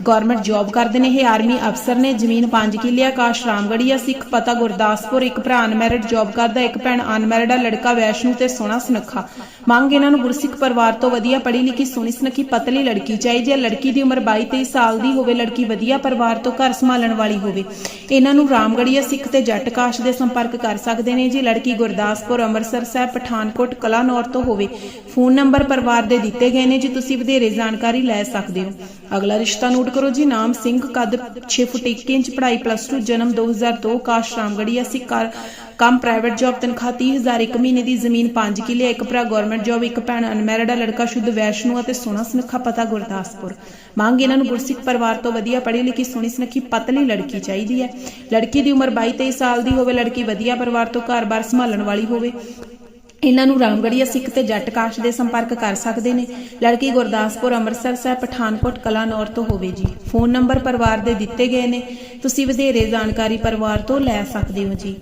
ਗਵਰਨਮੈਂਟ ਜੌਬ ਕਰਦੇ ਨੇ, ਇਹ ਆਰਮੀ ਅਫਸਰ ਨੇ। ਜ਼ਮੀਨ 5 ਕਿੱਲੇ ਆਕਾਸ਼ ਰਾਮਗੜੀਆ ਸਿੱਖ ਪਤਾ, ਗੁਰਦਾਸਪੁਰ। ਇੱਕ ਭਰਾ ਅਨਮੈਰਿਡ ਜੌਬ ਕਰਦਾ, ਇੱਕ ਭੈਣ ਅਨਮੈਰਿਡ ਆ, ਲੜਕਾ ਵੈਸ਼ਨੂ ਤੇ ਸੋਹਣਾ ਸੁਨੱਖਾ। ਮੰਗ ਇਹਨਾਂ ਨੂੰ ਗੁਰਸਿੱਖ ਪਰਿਵਾਰ ਤੋਂ ਵਧੀਆ ਪੜ੍ਹੀ ਲਿਖੀ, ਸੋਹਣੀ ਸੁਨੱਖੀ, ਪਤਲੀ ਲੜਕੀ ਚਾਹੀਦੀ ਹੈ। ਲੜਕੀ ਦੀ ਉਮਰ 22 23 ਸਾਲ ਦੀ ਹੋਵੇ, ਲੜਕੀ ਵਧੀਆ ਪਰਿਵਾਰ ਤੋਂ ਘਰ ਸੰਭਾਲਣ ਵਾਲੀ ਹੋਵੇ। ਇਹਨਾਂ ਨੂੰ ਰਾਮਗੜੀਆ ਸਿੱਖ ਤੇ ਜੱਟ ਕਾਸ਼ ਦੇ ਸੰਪਰਕ ਕਰ ਸਕਦੇ ਨੇ ਜੀ। ਲੜਕੀ ਗੁਰਦਾਸਪੁਰ, ਅੰਮ੍ਰਿਤਸਰ ਸਾਹਿਬ, ਪਠਾਨਕੋਟ, ਕਲਾਨੌਰ ਤੋਂ ਹੋਵੇ। ਫੋਨ ਨੰਬਰ ਪਰਿਵਾਰ ਦੇ ਦਿੱਤੇ ਗਏ ਨੇ ਜੀ, ਤੁਸੀਂ ਵਧੇਰੇ ਜਾਣਕਾਰੀ ਲੈ ਸਕਦੇ ਹੋ। ਅਗਲਾ ਰਿਸ਼ਤਾ ਨੂੰ ਨੋਟ ਕਰੋ ਜੀ, ਨਾਮ ਸਿੰਘ, ਕੱਦ 6 ਫੁੱਟ 1 ਇੰਚ, ਪੜ੍ਹਾਈ ਪਲੱਸ 2 ਜਨਮ 2002 ਕਾਸ਼ ਰਾਮਗੜੀਆ ਸਿੱਖ ਕੰਮ ਪ੍ਰਾਈਵੇਟ ਜੌਬ ਤਨਖਾਹ 30000 ਇੱਕ ਮਹੀਨੇ ਦੀ ਜ਼ਮੀਨ 5 ਕਿੱਲੇ, ਇੱਕ ਭਰਾ ਗਵਰਨਮੈਂਟ ਜੌਬ ਇੱਕ ਭੈਣ ਅਨਮੈਰਿਡ ਲੜਕਾ ਸ਼ੁੱਧ ਵੈਸ਼ਨੂ ਅਤੇ ਸੋਹਣਾ ਸੁਨੱਖਾ ਪਤਾ ਗੁਰਦਾਸਪੁਰ। ਮੰਗ ਇਹਨਾਂ ਨੂੰ ਗੁਰਸਿੱਖ ਪਰਿਵਾਰ ਤੋਂ ਵਧੀਆ ਪੜ੍ਹੀ ਲਿਖੀ, ਸੋਹਣੀ ਸੁਨੱਖੀ, ਪਤਲੀ ਲੜਕੀ ਚਾਹੀਦੀ ਹੈ। ਲੜਕੀ ਦੀ ਉਮਰ 22 23 ਸਾਲ ਦੀ ਹੋਵੇ, ਲੜਕੀ ਵਧੀਆ ਪਰਿਵਾਰ ਤੋਂ ਘਰ-ਬਾਰ ਸੰਭਾਲਣ ਵਾਲੀ ਹੋਵੇ। ਇਹਨਾਂ ਨੂੰ ਰਾਮਗੜੀਆ ਸਿੱਖ ਤੇ ਜੱਟ ਕਾਸ਼ ਦੇ ਸੰਪਰਕ ਕਰ ਸਕਦੇ ਨੇ। ਲੜਕੀ ਗੁਰਦਾਸਪੁਰ ਅੰਮ੍ਰਿਤਸਰ ਸਾਹਿਬ, ਪਠਾਨਕੋਟ ਕਲਾਨੌਰ ਤੋਂ ਹੋਵੇ ਜੀ। ਫੋਨ ਨੰਬਰ ਪਰਿਵਾਰ ਦੇ ਦਿੱਤੇ ਗਏ ਨੇ। ਤੁਸੀਂ ਵਧੇਰੇ ਜਾਣਕਾਰੀ ਪਰਿਵਾਰ ਤੋਂ ਲੈ ਸਕਦੇ ਹੋ ਜੀ।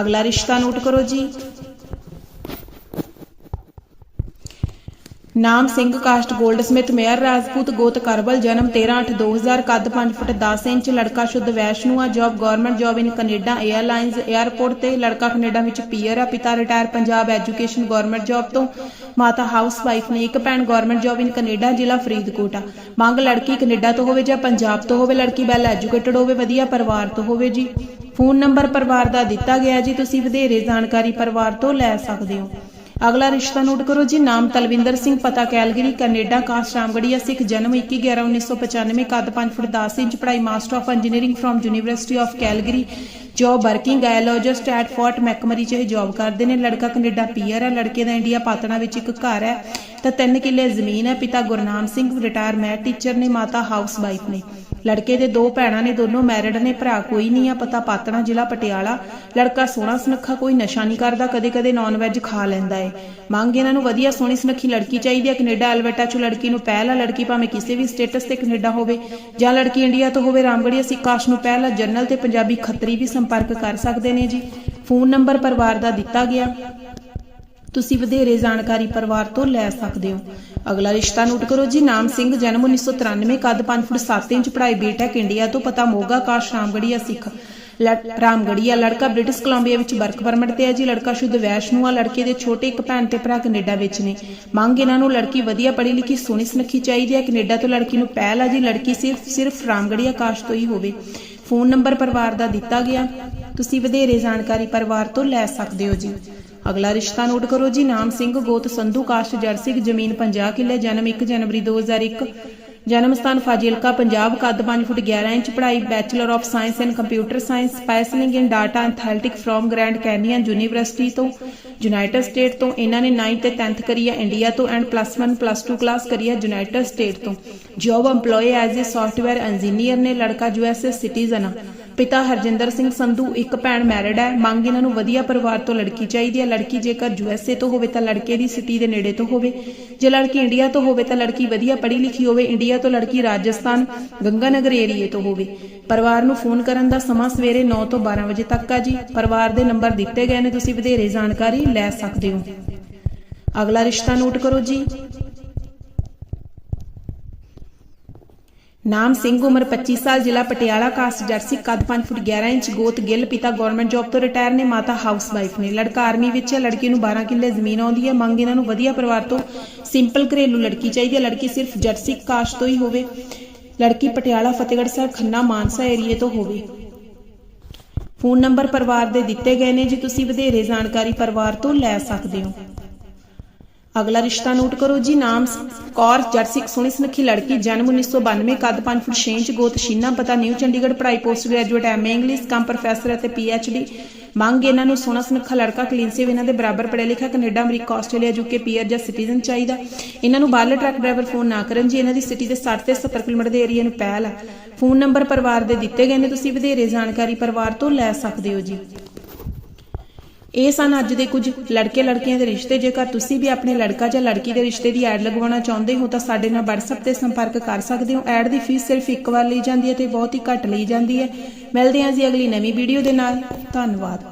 ਅਗਲਾ ਰਿਸ਼ਤਾ ਨੋਟ ਕਰੋ ਜੀ। ਨਾਮ Singh caste gold Smith mayor Rajput ਗੋਤ ਕਰਬਲ ਜਨਮ 13/8/2000 ਕੱਦ 5 ਫੁੱਟ 10 ਇੰਚ, ਲੜਕਾ ਸ਼ੁੱਧ ਵੈਸ਼ਨੂਆ job government job in Canada airlines airport ਤੇ ਲੜਕਾ ਕੈਨੇਡਾ ਵਿੱਚ ਪੀਅਰ ਆ, ਪਿਤਾ retire Punjab education government job ਤੋਂ, ਮਾਤਾ ਹਾਊਸ ਵਾਈਫ ਨੇ ਇੱਕ ਭੈਣ ਗਵਰਨਮੈਂਟ ਜੌਬ ਇਨ ਕੈਨੇਡਾ ਜ਼ਿਲ੍ਹਾ ਫਰੀਦਕੋਟ ਆ। ਮੰਗ ਲੜਕੀ ਕੈਨੇਡਾ ਤੋਂ ਹੋਵੇ ਜਾਂ ਪੰਜਾਬ ਤੋਂ ਹੋਵੇ, ਲੜਕੀ ਵੈਲ ਐਜੂਕੇਟਡ ਹੋਵੇ, ਵਧੀਆ ਪਰਿਵਾਰ ਤੋਂ ਹੋਵੇ ਜੀ। ਫੋਨ ਨੰਬਰ ਪਰਿਵਾਰ ਦਾ ਦਿੱਤਾ ਗਿਆ ਜੀ, ਤੁਸੀਂ ਵਧੇਰੇ ਜਾਣਕਾਰੀ ਪਰਿਵਾਰ ਤੋਂ ਲੈ ਸਕਦੇ ਹੋ। ਅਗਲਾ ਰਿਸ਼ਤਾ ਨੋਟ ਕਰੋ ਜੀ, ਨਾਮ ਤਲਵਿੰਦਰ ਸਿੰਘ, ਪਤਾ Calgary, Canada caste Ramgarhia Sikh ਜਨਮ 21/11/1995 ਕੱਦ 5 ਫੁੱਟ 10 ਇੰਚ, ਪੜ੍ਹਾਈ master of engineering from university of Calgary, job working geologist at Fort McMurray ਚ ਇਹ ਜੌਬ ਕਰਦੇ ਨੇ, ਲੜਕਾ ਕੈਨੇਡਾ ਪੀਅਰ ਹੈ, ਲੜਕੇ ਦਾ ਇੰਡੀਆ ਪਾਤਣਾ ਵਿੱਚ ਇੱਕ ਘਰ ਹੈ, ਤਾਂ 3 ਕਿੱਲੇ ਜ਼ਮੀਨ ਹੈ, ਪਿਤਾ Gurnam Singh retire math teacher ਨੇ, ਮਾਤਾ ਹਾਊਸ ਵਾਈਫ ਨੇ। ਲੜਕੇ ਦੇ ਦੋ ਭੈਣਾਂ ਨੇ, ਦੋਨੋਂ ਮੈਰਿਡ ਨੇ, ਭਰਾ ਕੋਈ ਨਹੀਂ ਆ ਪਤਾ ਪਾਤਣਾ ਜ਼ਿਲ੍ਹਾ ਪਟਿਆਲਾ, ਲੜਕਾ ਸੋਹਣਾ ਸੁਨੱਖਾ, ਕੋਈ ਨਸ਼ਾ ਨਹੀਂ ਕਰਦਾ ਕਦੇ ਕਦੇ ਨਾਨ ਵੈਜ ਖਾ ਲੈਂਦਾ ਏ ਮੰਗ ਇਹਨਾਂ ਨੂੰ ਵਧੀਆ ਸੋਹਣੀ ਸੁਨੱਖੀ ਲੜਕੀ ਚਾਹੀਦੀ ਹੈ। ਕੈਨੇਡਾ, ਅਲਬਰਟਾ ਚ ਲੜਕੀ ਨੂੰ ਪਹਿਲਾ ਲੜਕੀ ਭਾਵੇਂ ਕਿਸੇ ਵੀ ਸਟੇਟਸ ਤੇ ਕੈਨੇਡਾ ਹੋਵੇ ਜਾਂ ਲੜਕੀ ਇੰਡੀਆ ਤੋਂ ਹੋਵੇ ਰਾਮਗੜੀਆ ਸਿੱਕਾਸ਼ ਨੂੰ ਪਹਿਲਾ ਜਨਰਲ ਤੇ ਪੰਜਾਬੀ ਖੱਤਰੀ ਵੀ ਸੰਪਰਕ ਕਰ ਸਕਦੇ ਨੇ ਜੀ। ਫੋਨ ਨੰਬਰ ਪਰਿਵਾਰ ਦਾ ਦਿੱਤਾ ਗਿਆ। ਤੁਸੀਂ ਵਧੇਰੇ ਜਾਣਕਾਰੀ ਪਰਿਵਾਰ ਤੋਂ ਲੈ ਸਕਦੇ ਹੋ। ਅਗਲਾ ਰਿਸ਼ਤਾ ਨੋਟ ਕਰੋ ਜੀ। ਨਾਮ ਸਿੰਘ, ਜਨਮ 1993 ਕੱਦ 5 ਫੁੱਟ 7 ਇੰਚ, ਪੜ੍ਹਾਈ ਬੀਟੈਕ ਇੰਡੀਆ ਤੋਂ, ਪਤਾ ਮੋਗਾ ਕਾਸ਼ ਰਾਮਗੜੀਆ ਸਿੱਖ। ਰਾਮਗੜੀਆ ਲੜਕਾ ਬ੍ਰਿਟਿਸ਼ ਕੋਲੰਬੀਆ ਵਿੱਚ ਵਰਕ ਪਰਮਿਟ ਤੇ ਹੈ ਜੀ। ਲੜਕਾ ਸ਼ੁੱਧ ਵੈਸ਼ਨੂ ਆ ਲੜਕੇ ਦੇ ਛੋਟੇ ਇੱਕ ਭੈਣ ਤੇ ਭਰਾ ਕੈਨੇਡਾ ਵਿੱਚ ਨੇ। ਮੰਗ ਇਹਨਾਂ ਨੂੰ ਲੜਕੀ ਵਧੀਆ ਪੜ੍ਹੀ ਲਿਖੀ, ਸੋਹਣੀ ਸੁਨੱਖੀ ਚਾਹੀਦੀ ਹੈ। ਕੈਨੇਡਾ ਤੋਂ ਲੜਕੀ ਨੂੰ ਪਹਿਲ ਆ ਜੀ। ਲੜਕੀ ਸਿਰਫ ਸਿਰਫ ਰਾਮਗੜੀਆ ਕਾਸ਼ ਤੋਂ ਹੀ ਹੋਵੇ। ਫੋਨ ਨੰਬਰ ਪਰਿਵਾਰ ਦਾ ਦਿੱਤਾ ਗਿਆ। ਤੁਸੀਂ ਵਧੇਰੇ ਜਾਣਕਾਰੀ ਪਰਿਵਾਰ ਤੋਂ ਲੈ ਸਕਦੇ ਹੋ ਜੀ। ਅਗਲਾ ਰਿਸ਼ਤਾ ਨੋਟ ਕਰੋ ਜੀ। ਨਾਮ ਸਿੰਘ ਗੋਤ ਸੰਧੂ ਕਾਸ਼ਟ ਜਰਸਿਕ ਜ਼ਮੀਨ 50 ਕਿੱਲੇ, ਜਨਮ 1 ਜਨਵਰੀ 2001 ਜਨਮ ਸਥਾਨ ਫਾਜ਼ਿਲਕਾ, ਪੰਜਾਬ ਕੱਦ 5 ਫੁੱਟ 11 ਇੰਚ ਪੜ੍ਹਾਈ bachelor of science and computer science specializing in data analytic from Grand Canyon University ਤੋਂ ਯੂਨਾਈਟਿਡ ਸਟੇਟ ਤੋਂ। ਇਹਨਾਂ ਨੇ 9th ਤੇ 10th ਕਰੀ ਹੈ ਇੰਡੀਆ ਤੋਂ ਐਂਡ ਪਲੱਸ 1 ਪਲੱਸ 2 ਕਲਾਸ ਕਰੀ ਹੈ ਯੂਨਾਈਟਿਡ ਸਟੇਟ ਤੋਂ। Job EMPLOYE as a software engineer ਨੇ ਲੜਕਾ ਯੂਐਸਏ ਸਿਟੀਜ਼ਨ ਆ। ਪਿਤਾ ਹਰਜਿੰਦਰ ਸਿੰਘ ਸੰਧੂ ਇੱਕ ਭੈਣ ਮੈਰਿਡ ਹੈ। ਮੰਗ ਇਹਨਾਂ ਨੂੰ ਵਧੀਆ ਪਰਿਵਾਰ ਤੋਂ ਲੜਕੀ ਚਾਹੀਦੀ ਹੈ। ਲੜਕੀ ਜੇਕਰ ਯੂਐਸਏ ਤੋਂ ਹੋਵੇ ਤਾਂ ਲੜਕੇ ਦੀ ਸਿਟੀ ਦੇ ਨੇੜੇ ਤੋਂ ਹੋਵੇ। ਜੇ ਲੜਕੀ ਇੰਡੀਆ ਤੋਂ ਹੋਵੇ ਤਾਂ ਲੜਕੀ ਵਧੀਆ ਪੜ੍ਹੀ ਲਿਖੀ ਹੋਵੇ। ਇੰਡੀਆ ਤੋਂ ਲੜਕੀ ਰਾਜਸਥਾਨ ਗੰਗਾਨਗਰ ਏਰੀਏ ਤੋਂ ਹੋਵੇ। ਪਰਿਵਾਰ ਨੂੰ ਫੋਨ ਕਰਨ ਦਾ ਸਮਾਂ ਸਵੇਰੇ 9 ਤੋਂ 12 ਵਜੇ ਤੱਕ ਆ ਜੀ। ਪਰਿਵਾਰ ਦੇ ਨੰਬਰ ਦਿੱਤੇ ਗਏ ਨੇ। ਤੁਸੀਂ ਵਧੇਰੇ ਜਾਣਕਾਰੀ ਲੈ ਸਕਦੇ ਹੋ। ਅਗਲਾ ਰਿਸ਼ਤਾ ਨੋਟ ਕਰੋ ਜੀ। ਨਾਮ ਸਿੰਘ ਉਮਰ 25 ਸਾਲ, ਜ਼ਿਲ੍ਹਾ ਪਟਿਆਲਾ, ਕਾਸਟ ਜਰਸੀ, ਕੱਦ 5 ਫੁੱਟ 11 ਇੰਚ, ਗੋਤ ਗਿੱਲ, ਪਿਤਾ ਗਵਰਨਮੈਂਟ ਜੌਬ ਤੋਂ ਰਿਟਾਇਰ ਨੇ, ਮਾਤਾ ਹਾਊਸ ਵਾਈਫ ਨੇ। ਲੜਕਾ ਆਰਮੀ ਵਿੱਚ ਹੈ, ਲੜਕੀ ਨੂੰ 12 ਕਿੱਲੇ ਜ਼ਮੀਨ ਆਉਂਦੀ ਹੈ। ਮੰਗ ਇਹਨਾਂ ਨੂੰ ਵਧੀਆ ਪਰਿਵਾਰ ਤੋਂ ਸਿੰਪਲ ਘਰੇਲੂ ਲੜਕੀ ਚਾਹੀਦੀ ਹੈ। ਲੜਕੀ ਸਿਰਫ ਜਰਸੀ, ਕਾਸਟ ਤੋਂ ਹੀ ਹੋਵੇ। ਲੜਕੀ ਪਟਿਆਲਾ, ਫਤਿਹਗੜ੍ਹ ਸਾਹਿਬ, ਖੰਨਾ, ਮਾਨਸਾ ਏਰੀਏ ਤੋਂ ਹੋਵੇ। ਫੋਨ ਨੰਬਰ ਪਰਿਵਾਰ ਦੇ ਦਿੱਤੇ ਗਏ ਨੇ, ਜੀ ਤੁਸੀਂ ਵਧੇਰੇ ਜਾਣਕਾਰੀ ਪਰਿਵਾਰ ਤੋਂ ਲੈ ਸਕਦੇ ਹੋ। ਅਗਲਾ ਰਿਸ਼ਤਾ ਨੋਟ ਕਰੋ ਜੀ, ਨਾਮ ਕੌਰ, ਜਰਸੀ, ਸੋਹਣੀ ਸੁਨੱਖੀ ਲੜਕੀ, ਜਨਮ 1992 ਕੱਦ 5 ਫੁੱਟ 6 ਇੰਚ, ਗੋਤ, ਸ਼ੀਨਾ, ਪਤਾ ਨਿਊ ਚੰਡੀਗੜ੍ਹ, ਪੜ੍ਹਾਈ, post graduate MA English, cum professor ਅਤੇ ਡੀ। ਮੰਗ ਇਹਨਾਂ ਨੂੰ ਸੋਹਣਾ ਸੁਨੱਖਾ ਲੜਕਾ, ਕਲੀਨ ਸੇਵ ਇਹਨਾਂ ਦੇ ਬਰਾਬਰ ਪੜ੍ਹਿਆ ਲਿਖਿਆ, Canada, America, Australia UK PR ਜਾਂ ਸਿਟੀਜ਼ਨ ਚਾਹੀਦਾ। ਇਹਨਾਂ ਨੂੰ ਬਾਹਰਲੇ ਟਰੱਕ ਡਰਾਈਵਰ ਫੋਨ ਨਾ ਕਰਨ ਜੀ, ਇਹਨਾਂ ਦੀ ਸਿਟੀ ਦੇ 60 ਤੇ 70 ਕਿਲੋਮੀਟਰ ਦੇ ਏਰੀਆ ਨੂੰ ਪਹਿਲ ਹੈ ਫੋਨ ਨੰਬਰ ਪਰਿਵਾਰ ਦੇ ਦਿੱਤੇ ਗਏ ਨੇ, ਤੁਸੀਂ ਵਧੇਰੇ ਜਾਣਕਾਰੀ ਪਰਿਵਾਰ ਤੋਂ ਲੈ ਸਕਦੇ ਹੋ ਜੀ। ਇਹ ਸਨ ਅੱਜ ਦੇ ਕੁਝ ਲੜਕੇ ਲੜਕੀਆਂ ਦੇ ਰਿਸ਼ਤੇ। ਜੇਕਰ ਤੁਸੀਂ ਵੀ ਆਪਣੇ ਲੜਕਾ ਜਾਂ ਲੜਕੀ ਦੇ ਰਿਸ਼ਤੇ ਦੀ ਐਡ ਲਗਵਾਉਣਾ ਚਾਹੁੰਦੇ ਹੋ, ਤਾਂ ਸਾਡੇ ਨਾਲ WhatsApp ਤੇ ਸੰਪਰਕ ਕਰ ਸਕਦੇ ਹੋ। ਐਡ ਦੀ ਫੀਸ ਸਿਰਫ ਇੱਕ ਵਾਰ ਲਈ ਜਾਂਦੀ ਹੈ ਤੇ ਬਹੁਤ ਹੀ ਘੱਟ ਲਈ ਜਾਂਦੀ ਹੈ। ਮਿਲਦੇ ਹਾਂ ਜੀ ਅਗਲੀ ਨਵੀਂ ਵੀਡੀਓ ਦੇ ਨਾਲ। ਧੰਨਵਾਦ।